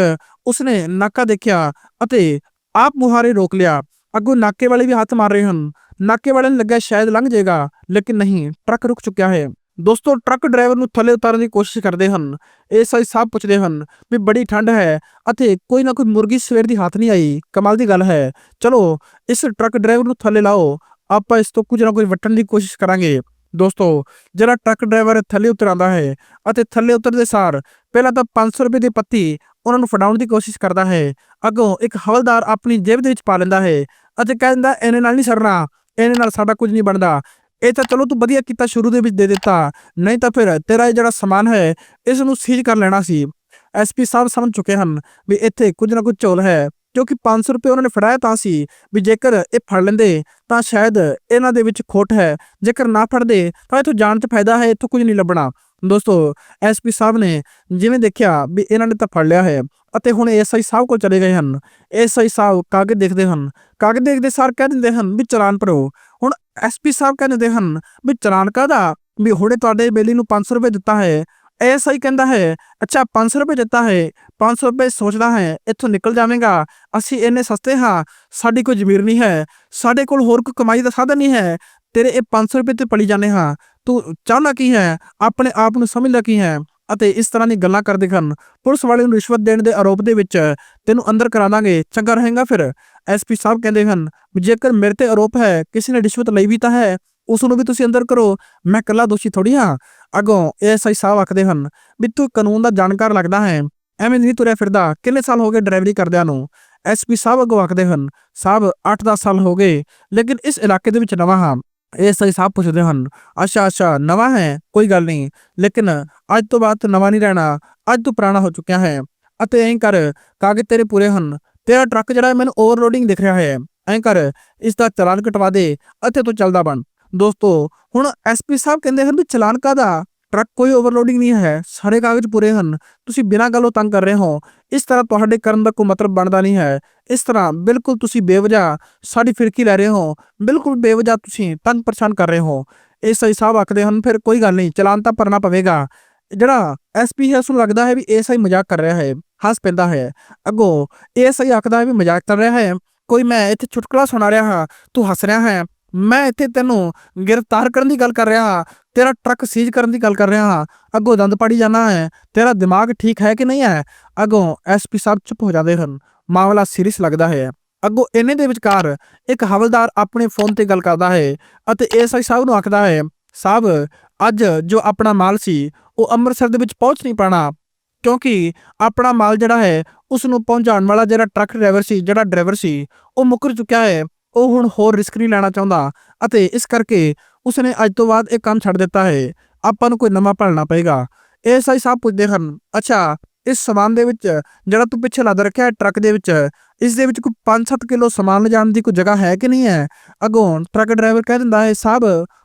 ਉਸਨੇ ਨਾਕਾ ਦੇਖਿਆ ਅਤੇ ਆਪ ਮੁਹਾਰੇ ਰੋਕ ਲਿਆ। ਅੱਗੋਂ ਨਾਕੇ ਵਾਲੇ ਵੀ ਹੱਥ ਮਾਰ ਰਹੇ ਹਨ ਨਾਕੇ ਵਾਲੇ ਨੂੰ ਲੱਗਾ ਸ਼ਾਇਦ ਲੰਘ ਜਾਏਗਾ, ਲੇਕਿਨ ਨਹੀਂ, ਟਰੱਕ ਰੁਕ ਚੁੱਕਿਆ ਹੈ। ਦੋਸਤੋ, ਟਰੱਕ ਡਰਾਈਵਰ ਨੂੰ ਥੱਲੇ ਉਤਾਰਨ ਦੀ ਕੋਸ਼ਿਸ਼ ਕਰਦੇ ਹਨ। ਐਸਆਈ ਸਾਹਿਬ ਪੁੱਛਦੇ ਹਨ ਵੀ ਬੜੀ ਠੰਡ ਹੈ ਅਤੇ ਕੋਈ ਨਾ ਕੋਈ ਮੁਰਗੀ ਸਵੇਰ ਦੀ ਹੱਥ ਨਹੀਂ ਆਈ। ਕਮਾਲ ਦੀ ਗੱਲ ਹੈ। ਚਲੋ, ਇਸ ਟਰੱਕ ਡਰਾਈਵਰ ਨੂੰ ਥੱਲੇ ਲਾਓ। ਆਪਾਂ ਇਸ ਤੋਂ ਕੁਝ ਨਾ ਕੁਝ ਵਟਣ ਦੀ ਕੋਸ਼ਿਸ਼ ਕਰਾਂਗੇ। ਦੋਸਤੋ, ਜਿਹੜਾ ਟਰੱਕ ਡਰਾਈਵਰ ਥੱਲੇ ਉਤਰਾਂਦਾ ਹੈ ਅਤੇ ਥੱਲੇ ਉਤਰਦੇ ਸਾਰ ਪਹਿਲਾਂ ਤਾਂ 500 ਰੁਪਏ ਦੀ ਪੱਤੀ ਉਹਨਾਂ ਨੂੰ ਫੜਾਉਣ ਦੀ ਕੋਸ਼ਿਸ਼ ਕਰਦਾ ਹੈ। ਅੱਗੋਂ ਇੱਕ ਹਵਲਦਾਰ ਆਪਣੀ ਜੇਬ ਦੇ ਵਿੱਚ ਪਾ ਲੈਂਦਾ ਹੈ ਅਤੇ ਕਹਿੰਦਾ ਇਹਨੇ ਨਾਲ ਨਹੀਂ ਸਰਨਾ। ਇਹਦੇ ਨਾਲ ਸਾਡਾ ਕੁਝ ਨਹੀਂ ਬਣਦਾ। ਇਹ ਤਾਂ ਚਲੋ ਤੂੰ ਵਧੀਆ ਕੀਤਾ ਸ਼ੁਰੂ ਦੇ ਵਿੱਚ ਦੇ ਦਿੱਤਾ। ਨਹੀਂ ਤਾਂ ਫਿਰ ਤੇਰਾ ਇਹ ਜਿਹੜਾ ਸਮਾਨ ਹੈ, ਇਸ ਨੂੰ ਸੀਜ਼ ਕਰ ਲੈਣਾ ਸੀ। ਐਸਪੀ ਸਾਹਿਬ ਸਮਝ ਚੁੱਕੇ ਹਨ ਵੀ ਇੱਥੇ ਕੁਝ ਨਾ ਕੁਝ ਝੋਲ ਹੈ। ਕਿਉਂਕਿ 500 ਰੁਪਏ ਉਹਨਾਂ ਨੇ ਫੜਾਇਆ ਤਾਂ ਸੀ ਵੀ ਜੇਕਰ ਇਹ ਫੜ ਲੈਂਦੇ ਤਾਂ ਸ਼ਾਇਦ ਇਹਨਾਂ ਦੇ ਵਿੱਚ ਖੋਟ ਹੈ। ਜੇਕਰ ਨਾ ਫੜਦੇ ਤਾਂ ਇਥੋਂ ਜਾਣ 'ਚ ਫਾਇਦਾ ਹੈ, ਇਥੋਂ ਕੁਝ ਨਹੀਂ ਲੱਭਣਾ। ਦੋਸਤੋ ਐਸਪੀ ਸਾਹਿਬ ਨੇ ਜਿਵੇਂ ਦੇਖਿਆ ਵੀ ਇਹਨਾਂ ਨੇ ਤਾਂ ਫੜ ਲਿਆ ਹੈ ਅਤੇ ਹੁਣ ਐਸਆਈ ਸਾਹਿਬ ਕੋਲ ਚਲੇ ਗਏ ਹਨ। ਐਸਆਈ ਸਾਹਿਬ ਕਾਗਜ਼ ਦੇਖਦੇ ਹਨ। ਕਾਗਜ਼ ਦੇਖਦੇ ਸਾਰ ਕਹਿ ਦਿੰਦੇ ਹਨ ਵੀ ਚਲਾਨ ਭਰੋ। ਹੁਣ ਐਸਪੀ ਸਾਹਿਬ ਕਹਿੰਦੇ ਹਨ ਵੀ ਚਲਾਨ ਕਾਦਾ ਵੀ ਹੁਣੇ ਤੁਹਾਡੇ ਬੇਲੀ ਨੂੰ 500 ਰੁਪਏ ਦਿੱਤਾ ਹੈ। ਐਸਆਈ ਕਹਿੰਦਾ ਹੈ। ਅੱਛਾ 500 ਰੁਪਏ ਦਿੱਤਾ ਹੈ। 500 ਰੁਪਏ ਸੋਚਦਾ ਹੈ, ਇੱਥੋਂ ਨਿਕਲ ਜਾਵੇਂਗਾ। ਅਸੀਂ ਇੰਨੇ ਸਸਤੇ ਹਾਂ, ਸਾਡੀ ਕੋਈ ਜ਼ਮੀਰ ਨਹੀਂ ਹੈ। ਸਾਡੇ ਕੋਲ ਹੋਰ ਕੋਈ ਕਮਾਈ ਦਾ ਸਾਧਨ ਨਹੀਂ ਹੈ। ਤੇਰੇ ਇਹ 500 ਰੁਪਏ ਤੇ ਪਲੀ ਜਾਂਦੇ ਹਾਂ। ਤੂੰ ਚਾਹਨਾ ਕੀ ਹੈ? ਆਪਣੇ ਆਪ ਨੂੰ ਸਮਝਦਾ ਕੀ ਹੈ? ਅਤੇ ਇਸ ਤਰ੍ਹਾਂ ਦੀ ਗੱਲਾਂ ਕਰਦੇ ਹਨ। ਪੁਲਿਸ ਵਾਲੇ ਨੂੰ ਰਿਸ਼ਵਤ ਦੇਣ ਦੇ ਆਰੋਪ ਦੇ ਵਿੱਚ ਤੈਨੂੰ ਅੰਦਰ ਕਰਾ ਦਾਂਗੇ। ਚੰਗਾ ਰਹੇਗਾ ਫਿਰ। ਐਸਪੀ ਸਾਹਿਬ ਕਹਿੰਦੇ ਹਨ ਜੇਕਰ ਮੇਰੇ ਤੇ ਆਰੋਪ ਹੈ, ਕਿਸੇ ਨੇ ਰਿਸ਼ਵਤ ਲਈ ਵੀ ਤਾਂ ਹੈ, ਉਸ ਨੂੰ ਵੀ ਤੁਸੀਂ ਅੰਦਰ ਕਰੋ। ਮੈਂ ਇਕੱਲਾ ਦੋਸ਼ੀ ਥੋੜੀ ਹਾਂ। ਅੱਗੋਂ ਐਸਆਈ ਸਾਹਿਬ ਆਖਦੇ ਹਨ ਵੀ ਤੂੰ ਕਾਨੂੰਨ ਦਾ ਜਾਣਕਾਰ ਲੱਗਦਾ ਹੈ। ਐਵੇਂ ਨਹੀਂ ਤੁਰਿਆ ਫਿਰਦਾ, ਕਿੰਨੇ ਸਾਲ ਹੋ ਗਏ ਡਰਾਈਵਰੀ ਕਰਦਿਆਂ ਨੂੰ? ਐਸਪੀ ਸਾਹਿਬ ਅੱਗੋਂ ਆਖਦੇ ਹਨ, ਸਾਹਿਬ 8-10 ਸਾਲ ਹੋ ਗਏ, ਲੇਕਿਨ ਇਸ ਇਲਾਕੇ ਦੇ ਵਿੱਚ ਨਵਾਂ ਹਾਂ। ਐਸਆਈ ਸਾਹਿਬ ਪੁੱਛਦੇ ਹਨ, ਅੱਛਾ ਅੱਛਾ, ਨਵਾਂ ਹੈ, ਕੋਈ ਗੱਲ ਨਹੀਂ, ਲੇਕਿਨ ਅੱਜ ਤੋਂ ਬਾਅਦ ਨਵਾਂ ਨਹੀਂ ਰਹਿਣਾ, ਅੱਜ ਤੂੰ ਪੁਰਾਣਾ ਹੋ ਚੁੱਕਿਆ ਹੈ। ਅਤੇ ਐਂ ਕਰ, ਕਾਗਜ਼ ਤੇਰੇ ਪੂਰੇ ਹਨ, ਤੇਰਾ ਟਰੱਕ ਜਿਹੜਾ ਮੈਨੂੰ ਓਵਰਲੋਡਿੰਗ ਦਿਖ ਰਿਹਾ ਹੈ। ਐਂ ਕਰ ਇਸ ਦਾ ਚਲਾਨ ਕਟਵਾ ਦੇ, ਅਤੇ ਤੂੰ ਚੱਲਦਾ ਬਣ। ਦੋਸਤੋ, ਹੁਣ ਐਸਪੀ ਸਾਹਿਬ ਕਹਿੰਦੇ ਹਨ ਵੀ ਚਲਾਨ ਕਾਦਾ ਟਰੱਕ ਕੋਈ ਓਵਰਲੋਡਿੰਗ ਨਹੀਂ ਹੈ, ਸਾਰੇ ਕਾਗਜ਼ ਪੂਰੇ ਹਨ। ਤੁਸੀਂ ਬਿਨਾਂ ਗੱਲੋਂ ਤੰਗ ਕਰ ਰਹੇ ਹੋ। ਇਸ ਤਰ੍ਹਾਂ ਤੁਹਾਡੇ ਕਰਨ ਦਾ ਕੋਈ ਮਤਲਬ ਬਣਦਾ ਨਹੀਂ ਹੈ। ਇਸ ਤਰ੍ਹਾਂ ਬਿਲਕੁਲ ਤੁਸੀਂ ਬੇਵਜ੍ਹਾ ਸਾਡੀ ਫਿਰਕੀ ਲੈ ਰਹੇ ਹੋ। ਬਿਲਕੁਲ ਬੇਵਜਾ ਤੁਸੀਂ ਤੰਗ ਪਰੇਸ਼ਾਨ ਕਰ ਰਹੇ ਹੋ। ਇਹ ਸਹੀ ਸਾਹਿਬ ਆਖਦੇ ਹਨ, ਫਿਰ ਕੋਈ ਗੱਲ ਨਹੀਂ, ਚਲਾਨ ਤਾਂ ਭਰਨਾ ਪਵੇਗਾ। ਜਿਹੜਾ ਐਸਪੀ ਹੈ ਉਸ ਨੂੰ ਲੱਗਦਾ ਹੈ ਵੀ ਇਹ ਸਹੀ ਮਜ਼ਾਕ ਕਰ ਰਿਹਾ ਹੈ, ਹੱਸ ਪੈਂਦਾ ਹੈ। ਅੱਗੋਂ ਇਹ ਸਹੀ ਆਖਦਾ ਹੈ ਵੀ ਮਜ਼ਾਕ ਕਰ ਰਿਹਾ ਹੈ। ਕੋਈ ਮੈਂ ਇੱਥੇ ਚੁਟਕਲਾ ਸੁਣਾ ਰਿਹਾ ਹਾਂ, ਤੂੰ ਹੱਸ ਰਿਹਾ ਹੈ। ਮੈਂ ਇੱਥੇ ਤੈਨੂੰ ਗ੍ਰਿਫਤਾਰ ਕਰਨ ਦੀ ਗੱਲ ਕਰ ਰਿਹਾ ਹਾਂ, ਤੇਰਾ ਟਰੱਕ ਸੀਜ਼ ਕਰਨ ਦੀ ਗੱਲ ਕਰ ਰਿਹਾ ਹਾਂ, ਅੱਗੋਂ ਦੰਦ ਪਾੜੀ ਜਾਣਾ ਹੈ, ਤੇਰਾ ਦਿਮਾਗ ਠੀਕ ਹੈ ਕਿ ਨਹੀਂ ਹੈ? ਅੱਗੋਂ ਐਸਪੀ ਸਾਹਿਬ ਚੁੱਪ ਹੋ ਜਾਂਦੇ ਹਨ, ਮਾਮਲਾ ਸੀਰੀਅਸ ਲੱਗਦਾ ਹੈ। ਅੱਗੋਂ ਇਹਨੇ ਦੇ ਵਿਚਕਾਰ ਇੱਕ ਹਵਲਦਾਰ ਆਪਣੇ ਫੋਨ ਤੇ ਗੱਲ ਕਰਦਾ ਹੈ ਅਤੇ ਐਸਆਈ ਸਾਹਿਬ ਨੂੰ ਆਖਦਾ ਹੈ, ਸਾਹਿਬ, ਅੱਜ ਜੋ ਆਪਣਾ ਮਾਲ ਸੀ, ਉਹ ਅੰਮ੍ਰਿਤਸਰ ਦੇ ਵਿੱਚ ਪਹੁੰਚ ਨਹੀਂ ਪਾਣਾ, ਕਿਉਂਕਿ ਆਪਣਾ ਮਾਲ ਜਿਹੜਾ ਹੈ ਉਸ ਨੂੰ ਪਹੁੰਚਾਉਣ ਵਾਲਾ ਜਿਹੜਾ ਟਰੱਕ ਡਰਾਈਵਰ ਸੀ, ਜਿਹੜਾ ਡਰਾਈਵਰ ਸੀ, ਉਹ ਮੁੱਕਰ ਚੁੱਕਿਆ ਹੈ ਉਹ ਹੁਣ ਹੋਰ ਰਿਸਕ ਨਹੀਂ ਲੈਣਾ ਚਾਹੁੰਦਾ ਅਤੇ ਇਸ ਕਰਕੇ ਉਸਨੇ ਅੱਜ ਤੋਂ ਬਾਅਦ ਇਹ ਕੰਮ ਛੱਡ ਦਿੱਤਾ ਹੈ। ਆਪਾਂ ਨੂੰ ਕੋਈ ਨਵਾਂ ਭਾਲਣਾ ਪਏਗਾ। ਐਸਆਈ ਸਾਹਿਬ ਪੁੱਛਦੇ ਹਨ, ਅੱਛਾ, ਇਸ ਸਮਾਨ ਦੇ ਵਿੱਚ ਜਿਹੜਾ ਤੂੰ ਪਿੱਛੇ ਲੱਦ ਰੱਖਿਆ ਹੈ ਟਰੱਕ ਦੇ ਵਿੱਚ, ਇਸ ਦੇ ਵਿੱਚ ਕੋਈ 5-7 ਕਿਲੋ ਸਮਾਨ ਲਿਜਾਣ ਦੀ ਕੋਈ ਜਗ੍ਹਾ ਹੈ ਕਿ ਨਹੀਂ ਹੈ? ਅਗੋਂ ਟਰੱਕ ਡਰਾਈਵਰ ਕਹਿ ਦਿੰਦਾ ਹੈ ਸਾਹਿਬ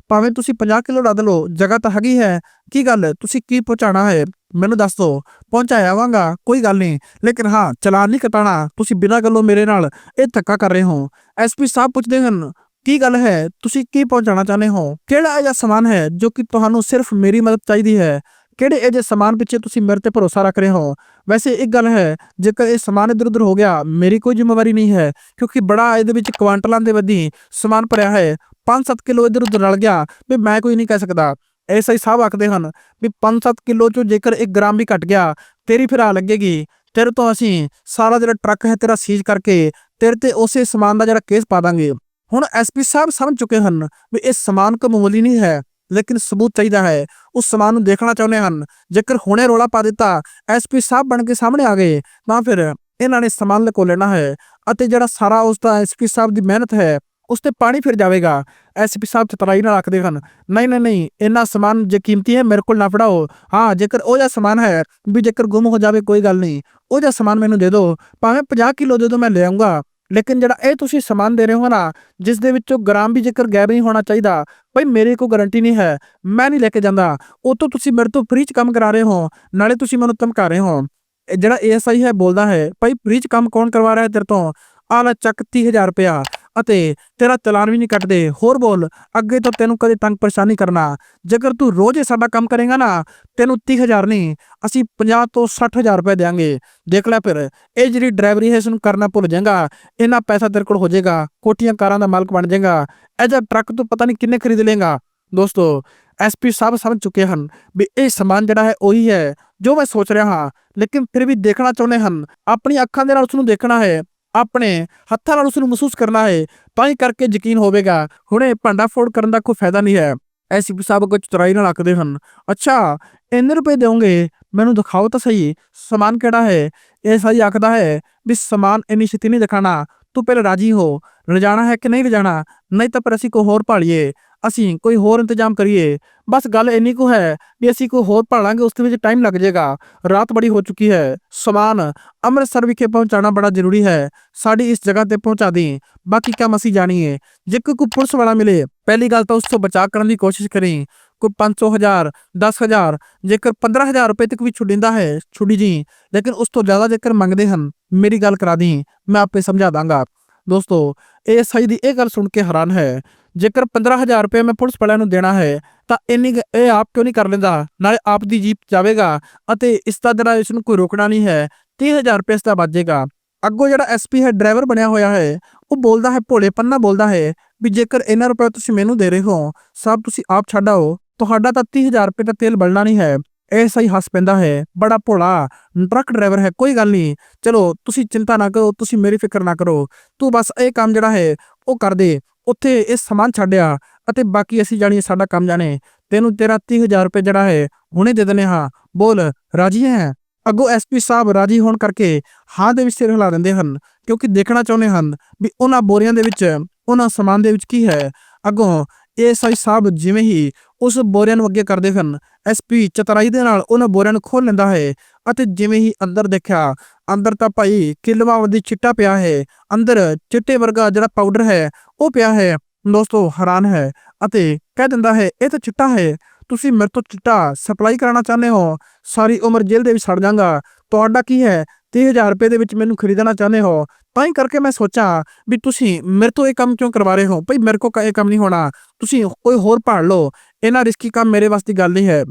ਭਾਵੇਂ ਤੁਸੀਂ 50 ਕਿਲੋ ਲੱਦ ਲਓ, ਜਗ੍ਹਾ ਤਾਂ ਹੈਗੀ ਹੈ। ਕੀ ਗੱਲ? ਤੁਸੀਂ ਕੀ ਪਹੁੰਚਾਣਾ ਹੈ? ਮੈਨੂੰ ਦੱਸ ਦੋ, ਪਹੁੰਚਾਇਆ ਵਾਂਗਾ ਕੋਈ ਗੱਲ ਨਹੀਂ। ਲੇਕਿਨ ਹਾਂ, ਚਲਾਨ ਨਹੀਂ ਕਟਾਣਾ ਤੁਸੀਂ ਬਿਨਾਂ ਗੱਲੋਂ ਮੇਰੇ ਨਾਲ ਇਹ ਧੱਕਾ ਕਰ ਰਹੇ ਹੋ। ਐਸਪੀ ਸਾਹਿਬ ਪੁੱਛਦੇ ਹਨ, ਕੀ ਗੱਲ ਹੈ? ਤੁਸੀਂ ਕੀ ਪਹੁੰਚਾਣਾ ਚਾਹੁੰਦੇ ਹੋ? ਕਿਹੜਾ ਅਜਿਹਾ ਸਮਾਨ ਹੈ ਜੋ ਕਿ ਤੁਹਾਨੂੰ ਸਿਰਫ ਮੇਰੀ ਮਦਦ ਚਾਹੀਦੀ ਹੈ? ਕਿਹੜੇ ਅਜਿਹੇ ਸਮਾਨ ਪਿੱਛੇ ਤੁਸੀਂ ਮੇਰੇ ਤੇ ਭਰੋਸਾ ਰੱਖ ਰਹੇ ਹੋ? ਵੈਸੇ ਇੱਕ ਗੱਲ ਹੈ, ਜੇਕਰ ਇਹ ਸਮਾਨ ਇਧਰ ਉਧਰ ਹੋ ਗਿਆ, ਮੇਰੀ ਕੋਈ ਜ਼ਿੰਮੇਵਾਰੀ ਨਹੀਂ ਹੈ, ਕਿਉਂਕਿ ਬੜਾ ਇਹਦੇ ਵਿੱਚ ਕੁਆਂਟਲਾਂ ਦੇ ਵਧੀ ਸਮਾਨ ਭਰਿਆ ਹੈ। 5-7 ਕਿਲੋ ਇਧਰ ਉਧਰ ਰਲ ਗਿਆ, ਵੀ ਮੈਂ ਕੋਈ ਨਹੀਂ ਕਹਿ ਸਕਦਾ। ਐਸਾ ਹੀ ਸਾਹਿਬ ਆਖਦੇ ਹਨ ਵੀ 5-7 ਕਿਲੋ ਚੋਂ ਜੇਕਰ 1 ਗ੍ਰਾਮ ਵੀ ਘਟ ਗਿਆ, ਤੇਰੀ ਫਿਰ ਆ ਲੱਗੇਗੀ। ਤੇਰੇ ਤੋਂ ਅਸੀਂ ਸਾਰਾ ਜਿਹੜਾ ਟਰੱਕ ਹੈ ਤੇਰਾ ਸੀਜ਼ ਕਰਕੇ ਤੇਰੇ ਤੇ ਉਸੇ ਸਮਾਨ ਦਾ ਜਿਹੜਾ ਕੇਸ ਪਾ ਦਾਂਗੇ। ਹੁਣ ਐਸਪੀ ਸਾਹਿਬ ਸਮਝ ਚੁੱਕੇ ਹਨ ਵੀ ਇਹ ਸਮਾਨ ਕੋ ਮਾਮੂਲੀ ਨਹੀਂ ਹੈ, ਲੇਕਿਨ ਸਬੂਤ ਚਾਹੀਦਾ ਹੈ। ਉਸ ਸਮਾਨ ਨੂੰ ਦੇਖਣਾ ਚਾਹੁੰਦੇ ਹਨ। ਜੇਕਰ ਹੁਣੇ ਰੋਲਾ ਪਾ ਦਿੱਤਾ ਐਸਪੀ ਸਾਹਿਬ ਬਣ ਕੇ ਸਾਹਮਣੇ ਆ ਗਏ, ਤਾਂ ਫਿਰ ਇਹਨਾਂ ਨੇ ਸਮਾਨ ਲਕੋ ਲੈਣਾ ਹੈ ਅਤੇ ਜਿਹੜਾ ਸਾਰਾ ਉਸ ਦਾ ਐਸਪੀ ਸਾਹਿਬ ਦੀ ਮਿਹਨਤ ਹੈ ਉਸ ਤੇ ਪਾਣੀ ਫਿਰ ਜਾਵੇਗਾ। ਐਸਪੀ ਸਾਹਿਬ ਚਤਰਾਈ ਨਾਲ ਆਖਦੇ ਹਨ, ਨਹੀਂ ਨਹੀਂ ਨਹੀਂ, ਇੰਨਾ ਸਮਾਨ ਜੇ ਕੀਮਤੀ ਹੈ, ਮੇਰੇ ਕੋਲ ਨਾ ਫੜਾਓ। ਹਾਂ, ਜੇਕਰ ਉਹ ਜਿਹਾ ਸਮਾਨ ਹੈ, ਵੀ ਜੇਕਰ ਗੁੰਮ ਹੋ ਜਾਵੇ, ਕੋਈ ਗੱਲ ਨਹੀਂ। ਉਹ ਜਿਹਾ ਸਮਾਨ ਮੈਨੂੰ ਦੇ ਦਿਓ ਭਾਵੇਂ 50 ਕਿਲੋ ਦੇ ਦਿਓ ਮੈਂ ਲੈ ਆਉਂਗਾ ਲੇਕਿਨ ਜਿਹੜਾ ਇਹ ਤੁਸੀਂ ਸਮਾਨ ਦੇ ਰਹੇ ਹੋ ਨਾ, ਜਿਸ ਦੇ ਵਿੱਚੋਂ ਗ੍ਰਾਮ ਵੀ ਜੇਕਰ ਗੈਬ ਨਹੀਂ ਹੋਣਾ ਚਾਹੀਦਾ ਭਾਈ ਮੇਰੇ ਕੋਲ ਗਾਰੰਟੀ ਨਹੀਂ ਹੈ, ਮੈਂ ਨਹੀਂ ਲੈ ਕੇ ਜਾਂਦਾ। ਉਹ ਤੋਂ ਤੁਸੀਂ ਮੇਰੇ ਤੋਂ ਫ੍ਰੀ ਚ ਕੰਮ ਕਰਾ ਰਹੇ ਹੋ, ਨਾਲੇ ਤੁਸੀਂ ਮੈਨੂੰ ਧਮਕਾ ਰਹੇ ਹੋ। ਇਹ ਜਿਹੜਾ ਏਐਸਆਈ ਹੈ, ਬੋਲਦਾ ਹੈ ਭਾਈ ਫ੍ਰੀ ਚ ਕੰਮ ਕੌਣ ਕਰਵਾ ਰਿਹਾ ਹੈ ਤੇਰੇ ਤੋਂ? ਆਲਾ ਲੈ ਚੱਕ 30000 ਰੁਪਇਆ। ਅਤੇ ਤੇਰਾ ਚਲਾਨ ਵੀ ਨਹੀਂ ਕੱਟਦੇ। ਹੋਰ ਬੋਲ, ਅੱਗੇ ਤੋਂ ਤੈਨੂੰ ਕਦੇ ਤੰਗ ਪਰੇਸ਼ਾਨੀ ਕਰਨਾ। ਜੇਕਰ ਤੂੰ ਰੋਜ਼ ਸਾਡਾ ਕੰਮ ਕਰੇਗਾ ਨਾ, ਤੈਨੂੰ 30000 ਨਹੀਂ, ਅਸੀਂ 50 ਤੋਂ 60000 ਰੁਪਏ ਦੇਾਂਗੇ ਦੇਖ ਲੈ ਫਿਰ, ਇਹ ਜਿਹੜੀ ਡਰਾਈਵਰੀ ਹੈ ਇਸ ਨੂੰ ਕਰਨਾ ਭੁੱਲ ਜਾਏਗਾ। ਇੰਨਾ ਪੈਸਾ ਤੇਰੇ ਕੋਲ ਹੋ ਜਾਏਗਾ ਕੋਟੀਆਂ ਕਾਰਾਂ ਦਾ ਮਾਲਕ ਬਣ ਜਾਏਗਾ। ਇਹ ਜਿਹਾ ਟਰੱਕ ਤੋਂ ਪਤਾ ਨਹੀਂ ਕਿੰਨੇ ਖਰੀਦ ਲੇਗਾ ਦੋਸਤੋ ਐਸਪੀ ਸਾਹਿਬ ਸਮਝ ਚੁੱਕੇ ਹਨ ਵੀ ਇਹ ਸਮਾਨ ਜਿਹੜਾ ਹੈ, ਉਹੀ ਹੈ, ਜੋ ਮੈਂ ਸੋਚ ਰਿਹਾ ਹਾਂ। ਲੇਕਿਨ ਫਿਰ ਵੀ ਦੇਖਣਾ ਚਾਹੁੰਦੇ ਹਨ। ਆਪਣੀ ਅੱਖਾਂ ਦੇ ਨਾਲ ਉਸ ਨੂੰ ਦੇਖਣਾ ਹੈ। ਆਪਣੇ ਹੱਥਾਂ ਨਾਲ ਉਸ ਨੂੰ ਮਹਿਸੂਸ ਕਰਨਾ ਹੈ, ਤਾਂ ਹੀ ਕਰਕੇ ਯਕੀਨ ਹੋਵੇਗਾ, ਹੁਣੇ ਭਾਂਡਾ ਫੋੜ ਕਰਨ ਦਾ ਕੋਈ ਫਾਇਦਾ ਨਹੀਂ ਹੈ। ਐਸਪੀ ਸਾਹਿਬ ਕੁਝ ਚਤਰਾਈ ਨਾਲ ਆਖਦੇ ਹਨ, ਅੱਛਾ, ਇੰਨੇ ਰੁਪਏ ਦੇਵੋਗੇ ਮੈਨੂੰ ਦਿਖਾਓ ਤਾਂ ਸਹੀ, ਸਮਾਨ ਕਿਹੜਾ ਹੈ? ਇਹ ਸਹੀ ਆਖਦਾ ਹੈ ਵੀ ਸਮਾਨ ਇੰਨੀ ਛੇਤੀ ਨਹੀਂ ਦਿਖਾਣਾ, ਤੂੰ ਪਹਿਲਾਂ ਰਾਜੀ ਹੋ, ਰਜਾਣਾ ਹੈ ਕਿ ਨਹੀਂ ਰਜਾਣਾ? ਨਹੀਂ ਤਾਂ ਪਰ ਅਸੀਂ ਕੋਈ ਹੋਰ ਭਾਲੀਏ। ਅਸੀਂ ਕੋਈ ਹੋਰ ਇੰਤਜ਼ਾਮ ਕਰੀਏ। ਬਸ ਗੱਲ ਇੰਨੀ ਕੁ ਹੈ ਵੀ ਅਸੀਂ ਕੋਈ ਹੋਰ ਭਾਲਾਂਗੇ ਉਸ ਦੇ ਵਿੱਚ ਟਾਈਮ ਲੱਗ ਜਾਏਗਾ। ਰਾਤ ਬੜੀ ਹੋ ਚੁੱਕੀ ਹੈ। ਸਮਾਨ ਅੰਮ੍ਰਿਤਸਰ ਵਿਖੇ ਪਹੁੰਚਾਉਣਾ ਬੜਾ ਜ਼ਰੂਰੀ ਹੈ। ਸਾਡੀ ਇਸ ਜਗ੍ਹਾ ਤੇ ਪਹੁੰਚਾ ਦੇ ਬਾਕੀ ਕੰਮ ਅਸੀਂ ਜਾਣੀਏ। ਜੇ ਕੋਈ ਪੁਲਿਸ ਵਾਲਾ ਮਿਲੇ, ਪਹਿਲੀ ਗੱਲ ਤਾਂ ਉਸ ਤੋਂ ਬਚਾਅ ਕਰਨ ਦੀ ਕੋਸ਼ਿਸ਼ ਕਰੀ। ਕੋਈ 500000 10000 ਜੇਕਰ 15000 ਰੁਪਏ ਤੱਕ ਵੀ ਛੁੱਟਿੰਦਾ ਹੈ, ਛੁੱਟੀ ਜੀ। ਲੇਕਿਨ ਉਸ ਤੋਂ ਜ਼ਿਆਦਾ ਜੇਕਰ ਮੰਗਦੇ ਹਨ, ਮੇਰੀ ਗੱਲ ਕਰਾ ਦੀ ਮੈਂ ਆਪੇ ਸਮਝਾ ਦਾਂਗਾ। ਦੋਸਤੋ ਇਹ ਸਹੀ ਦੀ ਇਹ ਗੱਲ ਸੁਣ ਕੇ ਹੈਰਾਨ ਹੈ। ਜੇਕਰ 15000 ਰੁਪਏ ਮੈਂ ਪੁਲਿਸ ਵਾਲਿਆਂ ਨੂੰ ਦੇਣਾ ਹੈ, ਤਾਂ ਇੰਨੀ ਇਹ ਆਪ ਕਿਉਂ ਨਹੀਂ ਕਰ ਲੈਂਦਾ? ਨਾਲੇ ਆਪ ਦੀ ਜੀਪ ਜਾਵੇਗਾ ਅਤੇ ਇਸ ਦਾ ਜਿਹੜਾ ਇਸ ਨੂੰ ਕੋਈ ਰੋਕਣਾ ਨਹੀਂ ਹੈ। 30000 ਰੁਪਏ ਇਸ ਦਾ ਵੱਜੇਗਾ। ਅੱਗੋਂ ਜਿਹੜਾ ਐਸਪੀ ਹੈ ਡਰਾਈਵਰ ਬਣਿਆ ਹੋਇਆ ਹੈ, ਉਹ ਬੋਲਦਾ ਹੈ, ਭੋਲੇ ਪੰਨਾ ਬੋਲਦਾ ਹੈ ਵੀ ਜੇਕਰ ਇਹਨਾਂ ਰੁਪਏ ਤੁਸੀਂ ਮੈਨੂੰ ਦੇ ਰਹੇ ਹੋ, ਸਭ ਤੁਸੀਂ ਆਪ ਛੱਡਾਓ ਤੁਹਾਡਾ ਤਾਂ 30000 ਰੁਪਏ ਦਾ ਤੇਲ ਬਲਣਾ ਨਹੀਂ ਹੈ। ਐਸਆਈ ਹੱਸ ਪੈਂਦਾ ਹੈ ਬੜਾ ਭੋਲਾ ਟਰੱਕ ਡਰਾਈਵਰ ਹੈ ਕੋਈ ਗੱਲ ਨਹੀਂ ਚਲੋ ਤੁਸੀਂ ਚਿੰਤਾ ਨਾ ਕਰੋ ਤੁਸੀਂ ਮੇਰੀ ਫਿਕਰ ਨਾ ਕਰੋ ਤੂੰ ਬਸ ਇਹ ਕੰਮ ਜਿਹੜਾ ਹੈ ਉਹ ਕਰ ਦੇ ਉੱਥੇ ਇਹ ਸਮਾਨ ਛੱਡਿਆ ਅਤੇ ਬਾਕੀ ਅਸੀਂ ਜਾਣੀ ਸਾਡਾ ਕੰਮ ਜਾਣੇ ਤੈਨੂੰ ਤੇਰਾ 30000 ਰੁਪਏ ਜਿਹੜਾ ਹੈ ਹੁਣੇ ਦੇ ਦਿੰਦੇ ਹਾਂ ਬੋਲ ਰਾਜੀ ਹੈ ਅੱਗੋਂ ਐਸਪੀ ਸਾਹਿਬ ਰਾਜੀ ਹੋਣ ਕਰਕੇ ਹਾਂ ਦੇ ਵਿੱਚ ਸਿਰ ਹਿਲਾ ਦਿੰਦੇ ਹਨ ਕਿਉਂਕਿ ਦੇਖਣਾ ਚਾਹੁੰਦੇ ਹਨ ਵੀ ਉਹਨਾਂ ਬੋਰੀਆਂ ਦੇ ਵਿੱਚ ਉਹਨਾਂ ਸਮਾਨ ਦੇ ਵਿੱਚ ਕੀ ਹੈ ਅੱਗੋਂ ਏਐਸਆਈ ਸਾਹਿਬ ਜਿਵੇਂ ਹੀ ਉਸ ਬੋਰਿਆਂ ਨੂੰ ਅੱਗੇ ਕਰਦੇ ਹਨ ਐਸਪੀ ਚਤਰਾਈ ਦੇ ਨਾਲ ਉਹਨਾਂ ਬੋਰਿਆਂ ਨੂੰ ਖੋਲ ਲੈਂਦਾ ਹੈ ਅਤੇ ਜਿਵੇਂ ਹੀ ਅੰਦਰ ਦੇਖਿਆ, ਅੰਦਰ ਤਾਂ ਭਾਈ ਕਿਲਵਾਵਦੀ ਚਿੱਟਾ ਪਿਆ ਹੈ। ਅੰਦਰ ਚਿੱਟੇ ਵਰਗਾ ਜਿਹੜਾ ਪਾਊਡਰ ਹੈ, ਉਹ ਪਿਆ ਹੈ। ਦੋਸਤੋ, ਹੈਰਾਨ ਹੈ ਅਤੇ ਕਹਿ ਦਿੰਦਾ ਹੈ, ਇਹ ਤਾਂ ਚਿੱਟਾ ਹੈ। ਤੁਸੀਂ ਮੇਰੇ ਤੋਂ ਚਿੱਟਾ ਸਪਲਾਈ ਕਰਾਉਣਾ ਚਾਹੁੰਦੇ ਹੋ। ਸਾਰੀ ਉਮਰ ਜੇਲ੍ਹ ਦੇ ਵਿੱਚ ਸੜ ਜਾਵਾਂਗਾ ਤੁਹਾਡਾ ਕੀ ਹੈ? 30000 ਰੁਪਏ ਦੇ ਵਿੱਚ ਮੈਨੂੰ ਖਰੀਦਣਾ ਚਾਹੁੰਦੇ ਹੋ, ਤਾਂ ਹੀ ਕਰਕੇ ਮੈਂ ਸੋਚਾਂ ਵੀ ਤੁਸੀਂ ਮੇਰੇ ਤੋਂ ਇਹ ਕੰਮ ਕਿਉਂ ਕਰਵਾ ਰਹੇ ਹੋ? ਭਈ ਮੇਰੇ ਕੋਲ ਇਹ ਕੰਮ ਨਹੀਂ ਹੋਣਾ। ਤੁਸੀਂ ਕੋਈ ਹੋਰ ਭਾਲ ਲਓ। ਇਹਨਾਂ ਰਿਸਕੀ ਕੰਮ ਮੇਰੇ ਵਾਸਤੇ ਗੱਲ ਨਹੀਂ ਹੈ।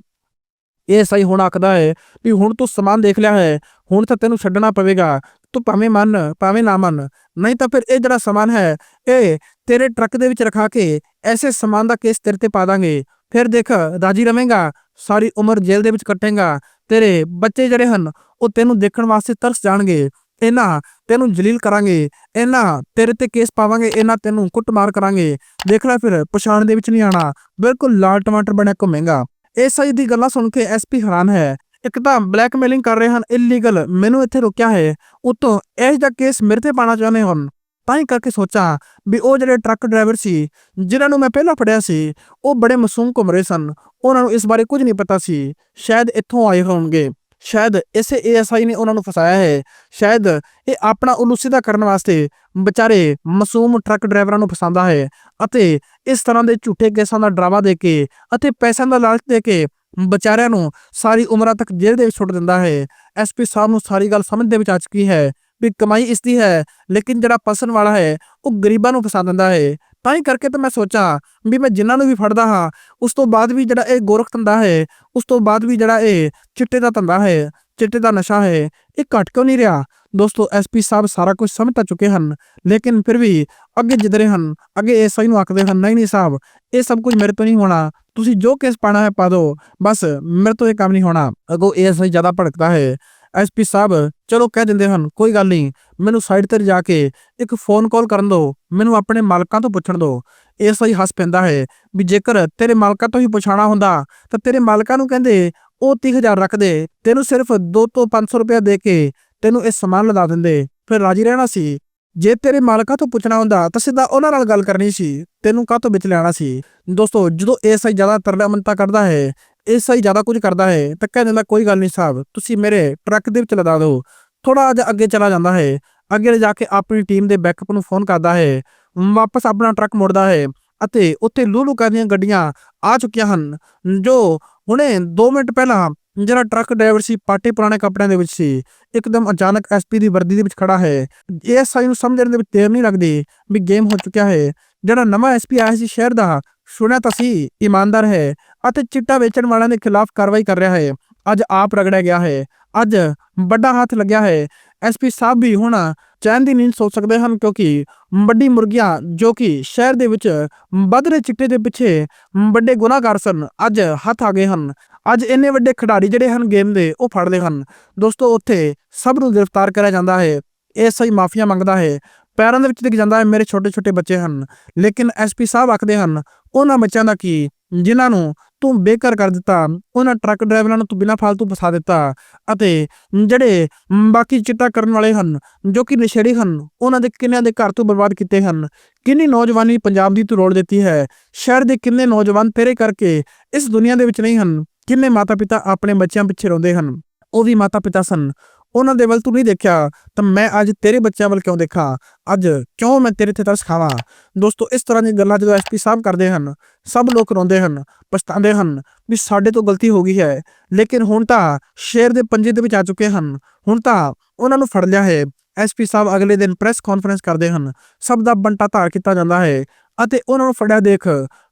ਇਹ ਸਹੀ ਹੁਣ ਆਖਦਾ ਹੈ ਵੀ ਹੁਣ ਤੂੰ ਸਮਾਨ ਦੇਖ ਲਿਆ ਹੈ, ਹੁਣ ਤਾਂ ਤੈਨੂੰ ਛੱਡਣਾ ਪਵੇਗਾ। ਤੂੰ ਭਾਵੇਂ ਮੰਨ, ਭਾਵੇਂ ਨਾ ਮੰਨ। ਨਹੀਂ ਤਾਂ ਫਿਰ ਇਹ ਜਿਹੜਾ ਸਮਾਨ ਹੈ, ਇਹ ਤੇਰੇ ਟਰੱਕ ਦੇ ਵਿੱਚ ਰਖਾ ਕੇ ਐਸੇ ਸਮਾਨ ਦਾ ਕੇਸ ਤੇਰੇ ਤੇ ਪਾ ਦਾਂਗੇ। ਫਿਰ ਦੇਖ, ਰਾਜੀ ਰਵੇਂਗਾ, ਸਾਰੀ ਉਮਰ ਜੇਲ੍ਹ ਦੇ ਵਿੱਚ ਕੱਟੇਗਾ। ਤੇਰੇ ਬੱਚੇ ਜਿਹੜੇ ਹਨ, ਉਹ ਤੈਨੂੰ ਦੇਖਣ ਵਾਸਤੇ ਤਰਸ ਜਾਣਗੇ। ਇਹਨਾਂ ਤੈਨੂੰ ਜਲੀਲ ਕਰਾਂਗੇ। ਇਹਨਾਂ ਤੇਰੇ ਤੇ ਕੇਸ ਪਾਵਾਂਗੇ। ਇਹਨਾਂ ਤੈਨੂੰ ਕੁੱਟਮਾਰ ਕਰਾਂਗੇ। ਦੇਖ ਲੈ ਫਿਰ, ਪਛਾਣ ਦੇ ਵਿੱਚ ਨਹੀਂ ਆਣਾ ਬਿਲਕੁਲ ਲਾਲ ਟਮਾਟਰ ਬਣਿਆ ਘੁੰਮੇਗਾ। ਇਹ ਸਹੀ ਦੀ ਗੱਲਾਂ ਸੁਣ ਕੇ ਐਸਪੀ ਹੈਰਾਨ ਹੈ। ਇੱਕ ਤਾਂ ਬਲੈਕਮੇਲਿੰਗ ਕਰ ਰਹੇ ਹਨ ਇਲੀਗਲ ਮੈਨੂੰ ਇੱਥੇ ਰੋਕਿਆ ਹੈ। ਉਤੋਂ ਇਹ ਜਿਹਾ ਕੇਸ ਮੇਰੇ ਤੇ ਪਾਣਾ ਚਾਹੁੰਦੇ ਹਨ। ਤਾਂ ਹੀ ਕਰਕੇ ਸੋਚਾਂ ਵੀ ਉਹ ਜਿਹੜੇ ਟਰੱਕ ਡਰਾਈਵਰ ਸੀ, ਜਿਨ੍ਹਾਂ ਨੂੰ ਮੈਂ ਪਹਿਲਾਂ ਫੜਿਆ ਸੀ, ਉਹ ਬੜੇ ਮਾਸੂਮ ਘੁੰਮ ਰਹੇ ਸਨ। ਉਹਨਾਂ ਨੂੰ ਇਸ ਬਾਰੇ ਕੁਝ ਨਹੀਂ ਪਤਾ ਸੀ। ਸ਼ਾਇਦ ਇੱਥੋਂ ਆਏ ਹੋਣਗੇ। ਸ਼ਾਇਦ ਇਸੇ ਏਐਸਆਈ ਨੇ ਉਹਨਾਂ ਨੂੰ ਫਸਾਇਆ ਹੈ। ਸ਼ਾਇਦ ਇਹ ਆਪਣਾ ਉਲੂ ਸਿੱਧਾ ਕਰਨ ਵਾਸਤੇ ਵਿਚਾਰੇ ਮਾਸੂਮ ਟਰੱਕ ਡਰਾਈਵਰਾਂ ਨੂੰ ਫਸਾਉਂਦਾ ਹੈ ਅਤੇ ਇਸ ਤਰ੍ਹਾਂ ਦੇ ਝੂਠੇ ਕੇਸਾਂ ਦਾ ਡਰਾਵਾ ਦੇ ਕੇ ਅਤੇ ਪੈਸਿਆਂ ਦਾ ਲਾਲਚ ਦੇ ਕੇ ਵਿਚਾਰਿਆਂ ਨੂੰ ਸਾਰੀ ਉਮਰਾਂ ਤੱਕ ਜੇਲ੍ਹ ਦੇ ਵਿੱਚ ਸੁੱਟ ਦਿੰਦਾ ਹੈ। ਐਸਪੀ ਸਾਹਿਬ ਨੂੰ ਸਾਰੀ ਗੱਲ ਸਮਝ ਦੇ ਵਿੱਚ ਆ ਚੁੱਕੀ ਹੈ। ਵੀ ਕਮਾਈ ਇਸ ਦੀ ਹੈ, ਲੇਕਿਨ ਜਿਹੜਾ ਪਸਣ ਵਾਲਾ ਹੈ, ਉਹ ਗਰੀਬਾਂ ਨੂੰ ਫਸਾ ਦਿੰਦਾ ਹੈ। ਤਾਂ ਹੀ ਕਰਕੇ ਤਾਂ ਮੈਂ ਸੋਚਾਂ ਵੀ ਮੈਂ ਜਿਨ੍ਹਾਂ ਨੂੰ ਵੀ ਫੜਦਾ ਹਾਂ, ਉਸ ਤੋਂ ਬਾਅਦ ਵੀ ਜਿਹੜਾ ਇਹ ਗੋਰਖ ਧੰਦਾ ਹੈ, ਉਸ ਤੋਂ ਬਾਅਦ ਵੀ ਜਿਹੜਾ ਇਹ ਚਿੱਟੇ ਦਾ ਧੰਦਾ ਹੈ, ਚਿੱਟੇ ਦਾ ਨਸ਼ਾ ਹੈ, ਇਹ ਘਟ ਕਿਉਂ ਨਹੀਂ ਰਿਹਾ? ਦੋਸਤੋ ਐਸਪੀ ਸਾਹਿਬ ਸਾਰਾ ਕੁਝ ਸਮਝ ਤਾਂ ਚੁੱਕੇ ਹਨ, ਲੇਕਿਨ ਫਿਰ ਵੀ ਅੱਗੇ ਜਿੱਦ ਹਨ, ਅੱਗੇ ਐਸਆਈ ਨੂੰ ਆਖਦੇ ਹਨ ਨਹੀਂ ਨਹੀਂ ਸਾਹਿਬ, ਇਹ ਸਭ ਕੁਝ ਮੇਰੇ ਤੋਂ ਨਹੀਂ ਹੋਣਾ, ਤੁਸੀਂ ਜੋ ਕੇਸ ਪਾਣਾ ਹੈ ਪਾ ਦਿਓ, ਬਸ ਮੇਰੇ ਤੋਂ ਇਹ ਕੰਮ ਨਹੀਂ ਹੋਣਾ। ਅਗੋ ਐਸਆਈ ਜ਼ਿਆਦਾ ਭੜਕਦਾ ਹੈ। ਐਸਪੀ ਸਾਹਿਬ, ਚਲੋ ਕਹਿ ਦਿੰਦੇ ਹਨ, ਕੋਈ ਗੱਲ ਨਹੀਂ। ਮੈਨੂੰ ਸਾਈਡ ਤੇ ਜਾ ਕੇ ਇੱਕ ਫੋਨ ਕਾਲ ਕਰਨ ਦਿਓ ਮੈਨੂੰ ਆਪਣੇ ਮਾਲਕਾਂ ਤੋਂ ਪੁੱਛਣ ਦਿਓ ਐਸਆਈ ਹੱਸ ਪੈਂਦਾ ਹੈ ਵੀ ਜੇਕਰ ਤੇਰੇ ਮਾਲਕਾਂ ਤੋਂ ਹੀ ਪੁੱਛਾਣਾ ਹੁੰਦਾ, ਤਾਂ ਤੇਰੇ ਮਾਲਕਾਂ ਨੂੰ ਕਹਿੰਦੇ, ਉਹ 30000 ਰੱਖ ਦੇ। ਤੈਨੂੰ ਸਿਰਫ 2 ਤੋਂ 500 ਰੁਪਏ ਦੇ ਕੇ ਤੈਨੂੰ ਇਹ ਸਮਾਨ ਲਦਾ ਦਿੰਦੇ। ਫਿਰ ਰਾਜੀ ਰਹਿਣਾ ਸੀ। ਜੇ ਤੇਰੇ ਮਾਲਕਾਂ ਤੋਂ ਪੁੱਛਣਾ ਹੁੰਦਾ, ਤਾਂ ਸਿੱਧਾ ਉਹਨਾਂ ਨਾਲ ਗੱਲ ਕਰਨੀ ਸੀ। ਤੈਨੂੰ ਕਾਹ ਤੋਂ ਵਿੱਚ ਲੈਣਾ ਸੀ? ਦੋਸਤੋ, ਜਦੋਂ ਐਸਆਈ ਜ਼ਿਆਦਾ ਤਰਲਾ ਮੰਤਾ ਕਰਦਾ ਹੈ ਐਸਆਈ ਜ਼ਿਆਦਾ ਕੁਝ ਕਰਦਾ ਹੈ, ਤਾਂ ਕਹਿ ਦਿੰਦਾ ਕੋਈ ਗੱਲ ਨਹੀਂ ਸਾਹਿਬ। ਤੁਸੀਂ ਮੇਰੇ ਟਰੱਕ ਦੇ ਵਿੱਚ ਲਦਾ ਦਿਓ। ਥੋੜਾ ਜਿਹਾ ਅੱਗੇ ਚਲਾ ਜਾਂਦਾ ਹੈ। ਅੱਗੇ ਜਾ ਕੇ ਆਪਣੀ ਟੀਮ ਦੇ ਬੈਕਅਪ ਨੂੰ ਫੋਨ ਕਰਦਾ ਹੈ। ਵਾਪਸ ਆਪਣਾ ਟਰੱਕ ਮੁੜਦਾ ਹੈ ਅਤੇ ਉੱਥੇ ਲੂਲੂ ਦੀਆਂ ਗੱਡੀਆਂ ਆ ਚੁੱਕੀਆਂ ਹਨ, ਜੋ ਹੁਣੇ 2 ਮਿੰਟ ਪਹਿਲਾਂ ਜਿਹੜਾ ਟਰੱਕ ਡਰਾਈਵਰ ਸੀ, ਪਾਟੇ ਪੁਰਾਣੇ ਕੱਪੜਿਆਂ ਦੇ ਵਿੱਚ ਸੀ, ਇੱਕਦਮ ਅਚਾਨਕ ਐਸਪੀ ਦੀ ਵਰਦੀ ਦੇ ਵਿੱਚ ਖੜਾ ਹੈ। ਐਸਆਈ ਨੂੰ ਸਮਝਣ ਦੇ ਵਿੱਚ ਦੇਰ ਨਹੀਂ ਲੱਗਦੀ ਵੀ ਗੇਮ ਹੋ ਚੁੱਕਿਆ ਹੈ। ਜਿਹੜਾ ਨਵਾਂ ਐਸਪੀ ਆਇਆ ਸੀ ਸ਼ਹਿਰ ਦਾ, ਸੁਣਿਆ ਤਾਂ ਸੀ, ਇਮਾਨਦਾਰ ਹੈ। ਅਤੇ ਚਿੱਟਾ ਵੇਚਣ ਵਾਲਿਆਂ ਦੇ ਖਿਲਾਫ ਕਾਰਵਾਈ ਕਰ ਰਿਹਾ ਹੈ। ਅੱਜ ਆਪ ਰਗੜਿਆ ਗਿਆ ਹੈ। ਅੱਜ ਵੱਡਾ ਹੱਥ ਲੱਗਿਆ ਹੈ। ਐਸਪੀ ਸਾਹਿਬ ਵੀ ਹੁਣ ਚੈਨ ਦੀ ਨੀਂਦ ਸੋ ਸਕਦੇ ਹਨ ਕਿਉਂਕਿ ਵੱਡੀ ਮੁਰਗੀਆਂ ਜੋ ਕਿ ਸ਼ਹਿਰ ਦੇ ਵਿੱਚ ਵੱਧ ਰਹੇ ਚਿੱਟੇ ਦੇ ਪਿੱਛੇ ਵੱਡੇ ਗੁਨਾਹਗਾਰ ਸਨ, ਅੱਜ ਹੱਥ ਆ ਗਏ ਹਨ। ਅੱਜ ਇੰਨੇ ਵੱਡੇ ਖਿਡਾਰੀ ਜਿਹੜੇ ਹਨ ਗੇਮ ਦੇ, ਉਹ ਫੜਦੇ ਹਨ। ਦੋਸਤੋ, ਉੱਥੇ ਸਭ ਨੂੰ ਗ੍ਰਿਫਤਾਰ ਕਰਿਆ ਜਾਂਦਾ ਹੈ। ਇਹ ਸਹੀ ਮਾਫੀਆ ਮੰਗਦਾ ਹੈ। ਪੈਰਾਂ ਦੇ ਵਿੱਚ ਦਿਖ ਜਾਂਦਾ ਹੈ। ਮੇਰੇ ਛੋਟੇ ਛੋਟੇ ਬੱਚੇ ਹਨ। ਲੇਕਿਨ ਐਸਪੀ ਸਾਹਿਬ ਆਖਦੇ ਹਨ, ਉਹਨਾਂ ਬੱਚਿਆਂ ਦਾ ਕੀ? ਜਿਨ੍ਹਾਂ ਨੂੰ ਤੂੰ ਬੇਕਾਰ ਕਰ ਦਿੱਤਾ, ਉਹਨਾਂ ਟਰੱਕ ਡਰਾਈਵਰਾਂ ਨੂੰ ਤੂੰ ਬਿਨਾਂ ਫਾਲਤੂ ਫਸਾ ਦਿੱਤਾ ਅਤੇ ਜਿਹੜੇ ਬਾਕੀ ਚਿੱਟਾ ਕਰਨ ਵਾਲੇ ਹਨ, ਜੋ ਕਿ ਨਸ਼ੇੜੀ ਹਨ, ਉਹਨਾਂ ਦੇ ਕਿੰਨਿਆਂ ਦੇ ਘਰ ਤੋਂ ਬਰਬਾਦ ਕੀਤੇ ਹਨ। ਕਿੰਨੀ ਨੌਜਵਾਨੀ ਪੰਜਾਬ ਦੀ ਤੂੰ ਰੋੜ ਦਿੱਤੀ ਹੈ? ਸ਼ਹਿਰ ਦੇ ਕਿੰਨੇ ਨੌਜਵਾਨ ਤੇਰੇ ਕਰਕੇ ਇਸ ਦੁਨੀਆ ਦੇ ਵਿੱਚ ਨਹੀਂ ਹਨ? ਕਿੰਨੇ ਮਾਤਾ-ਪਿਤਾ ਆਪਣੇ ਬੱਚਿਆਂ ਪਿੱਛੇ ਰੋਂਦੇ ਹਨ? ਉਹ ਵੀ ਮਾਤਾ-ਪਿਤਾ ਸਨ। ਉਹਨਾਂ ਦੇ ਵੱਲ ਤੂੰ ਨਹੀਂ ਦੇਖਿਆ, ਤਾਂ ਮੈਂ ਅੱਜ ਤੇਰੇ ਬੱਚਿਆਂ ਵੱਲ ਕਿਉਂ ਦੇਖਾਂ? ਅੱਜ ਕਿਉਂ ਮੈਂ ਤੇਰੇ ਤੇ ਤਰਸ ਖਾਵਾਂ? ਦੋਸਤੋ, ਇਸ ਤਰ੍ਹਾਂ ਦੀਆਂ ਗੱਲਾਂ ਜਦੋਂ ਐਸਪੀ ਸਾਹਿਬ ਕਰਦੇ ਹਨ, ਸਭ ਲੋਕ ਰੋਂਦੇ ਹਨ, ਪਛਤਾਉਂਦੇ ਹਨ ਵੀ ਸਾਡੇ ਤੋਂ ਗਲਤੀ ਹੋ ਗਈ ਹੈ। ਲੇਕਿਨ ਹੁਣ ਤਾਂ ਸ਼ੇਰ ਦੇ ਪੰਜੇ ਦੇ ਵਿੱਚ ਆ ਚੁੱਕੇ ਹਨ। ਹੁਣ ਤਾਂ ਉਹਨਾਂ ਨੂੰ ਫੜ ਲਿਆ ਹੈ। ਐਸਪੀ ਸਾਹਿਬ ਅਗਲੇ ਦਿਨ ਪ੍ਰੈਸ ਕਾਨਫਰੰਸ ਕਰਦੇ ਹਨ। ਸਭ ਦਾ ਬੰਟਾ ਧਾਰ ਕੀਤਾ ਜਾਂਦਾ ਹੈ ਅਤੇ ਉਹਨਾਂ ਨੂੰ ਫੜਿਆ ਦੇਖ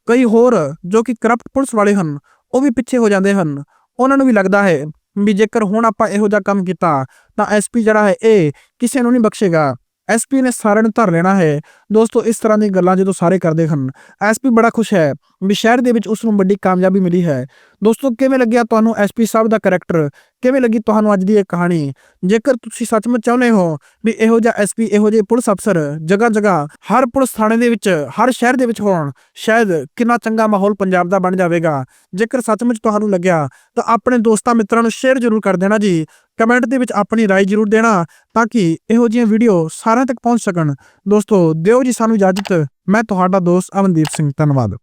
ਕਈ ਹੋਰ ਜੋ ਕਿ ਕਰਪਟ ਪੁਲਿਸ ਵਾਲੇ ਹਨ, ਉਹ ਵੀ ਪਿੱਛੇ ਹੋ ਜਾਂਦੇ ਹਨ। ਉਹਨਾਂ ਨੂੰ ਵੀ ਲੱਗਦਾ ਹੈ ਵੀ ਜੇਕਰ ਹੁਣ ਆਪਾਂ ਇਹੋ ਜਿਹਾ ਕੰਮ ਕੀਤਾ, ਤਾਂ ਐਸਪੀ ਜਿਹੜਾ ਹੈ ਇਹ ਕਿਸੇ ਨੂੰ ਨਹੀਂ ਬਖਸ਼ੇਗਾ। ਐਸਪੀ ਨੇ ਸਾਰਿਆਂ ਨੂੰ ਧਰ ਲੈਣਾ ਹੈ। ਦੋਸਤੋ, ਇਸ ਤਰ੍ਹਾਂ ਦੀਆਂ ਗੱਲਾਂ ਜਦੋਂ ਸਾਰੇ ਕਰਦੇ ਹਨ ਐਸਪੀ ਬੜਾ ਖੁਸ਼ ਹੈ ਵੀ ਸ਼ਹਿਰ ਦੇ ਵਿੱਚ ਉਸ ਨੂੰ ਵੱਡੀ ਕਾਮਯਾਬੀ ਮਿਲੀ ਹੈ। ਦੋਸਤੋ, ਕਿਵੇਂ ਲੱਗਿਆ ਤੁਹਾਨੂੰ ਐਸਪੀ ਸਾਹਿਬ ਦਾ ਕਰੈਕਟਰ ਕਿਵੇਂ ਲੱਗੀ ਤੁਹਾਨੂੰ ਅੱਜ ਦੀ ਇਹ ਕਹਾਣੀ ਜੇਕਰ ਤੁਸੀਂ ਸੱਚਮੁੱਚ ਚਾਹੁੰਦੇ ਹੋ ਵੀ ਇਹੋ ਜਿਹਾ ਐਸਪੀ ਇਹੋ ਜਿਹੇ ਪੁਲਿਸ ਅਫਸਰ ਜਗ੍ਹਾ ਜਗ੍ਹਾ ਹਰ ਪੁਲਿਸ ਥਾਣੇ ਦੇ ਵਿੱਚ ਹਰ ਸ਼ਹਿਰ ਦੇ ਵਿੱਚ ਹੋਣ ਸ਼ਾਇਦ ਕਿੰਨਾ ਚੰਗਾ ਮਾਹੌਲ ਪੰਜਾਬ ਦਾ ਬਣ ਜਾਵੇਗਾ ਜੇਕਰ ਸੱਚਮੁੱਚ ਤੁਹਾਨੂੰ ਲੱਗਿਆ ਤਾਂ ਆਪਣੇ ਦੋਸਤਾਂ ਮਿੱਤਰਾਂ ਨੂੰ ਸ਼ੇਅਰ ਜ਼ਰੂਰ ਕਰ ਦੇਣਾ ਜੀ ਕਮੈਂਟ ਦੇ ਵਿੱਚ ਆਪਣੀ رائے ਜ਼ਰੂਰ ਦੇਣਾ ਤਾਂ ਕਿ ਇਹੋ ਜਿਹੀਆਂ ਵੀਡੀਓ ਸਾਰਿਆਂ ਤੱਕ ਪਹੁੰਚ ਸਕਣ ਦੋਸਤੋ ਦਿਓ ਜੀ ਸਾਨੂੰ ਇਜਾਜ਼ਤ ਮੈਂ ਤੁਹਾਡਾ ਦੋਸਤ ਅਮਨਦੀਪ ਸਿੰਘ ਧੰਨਵਾਦ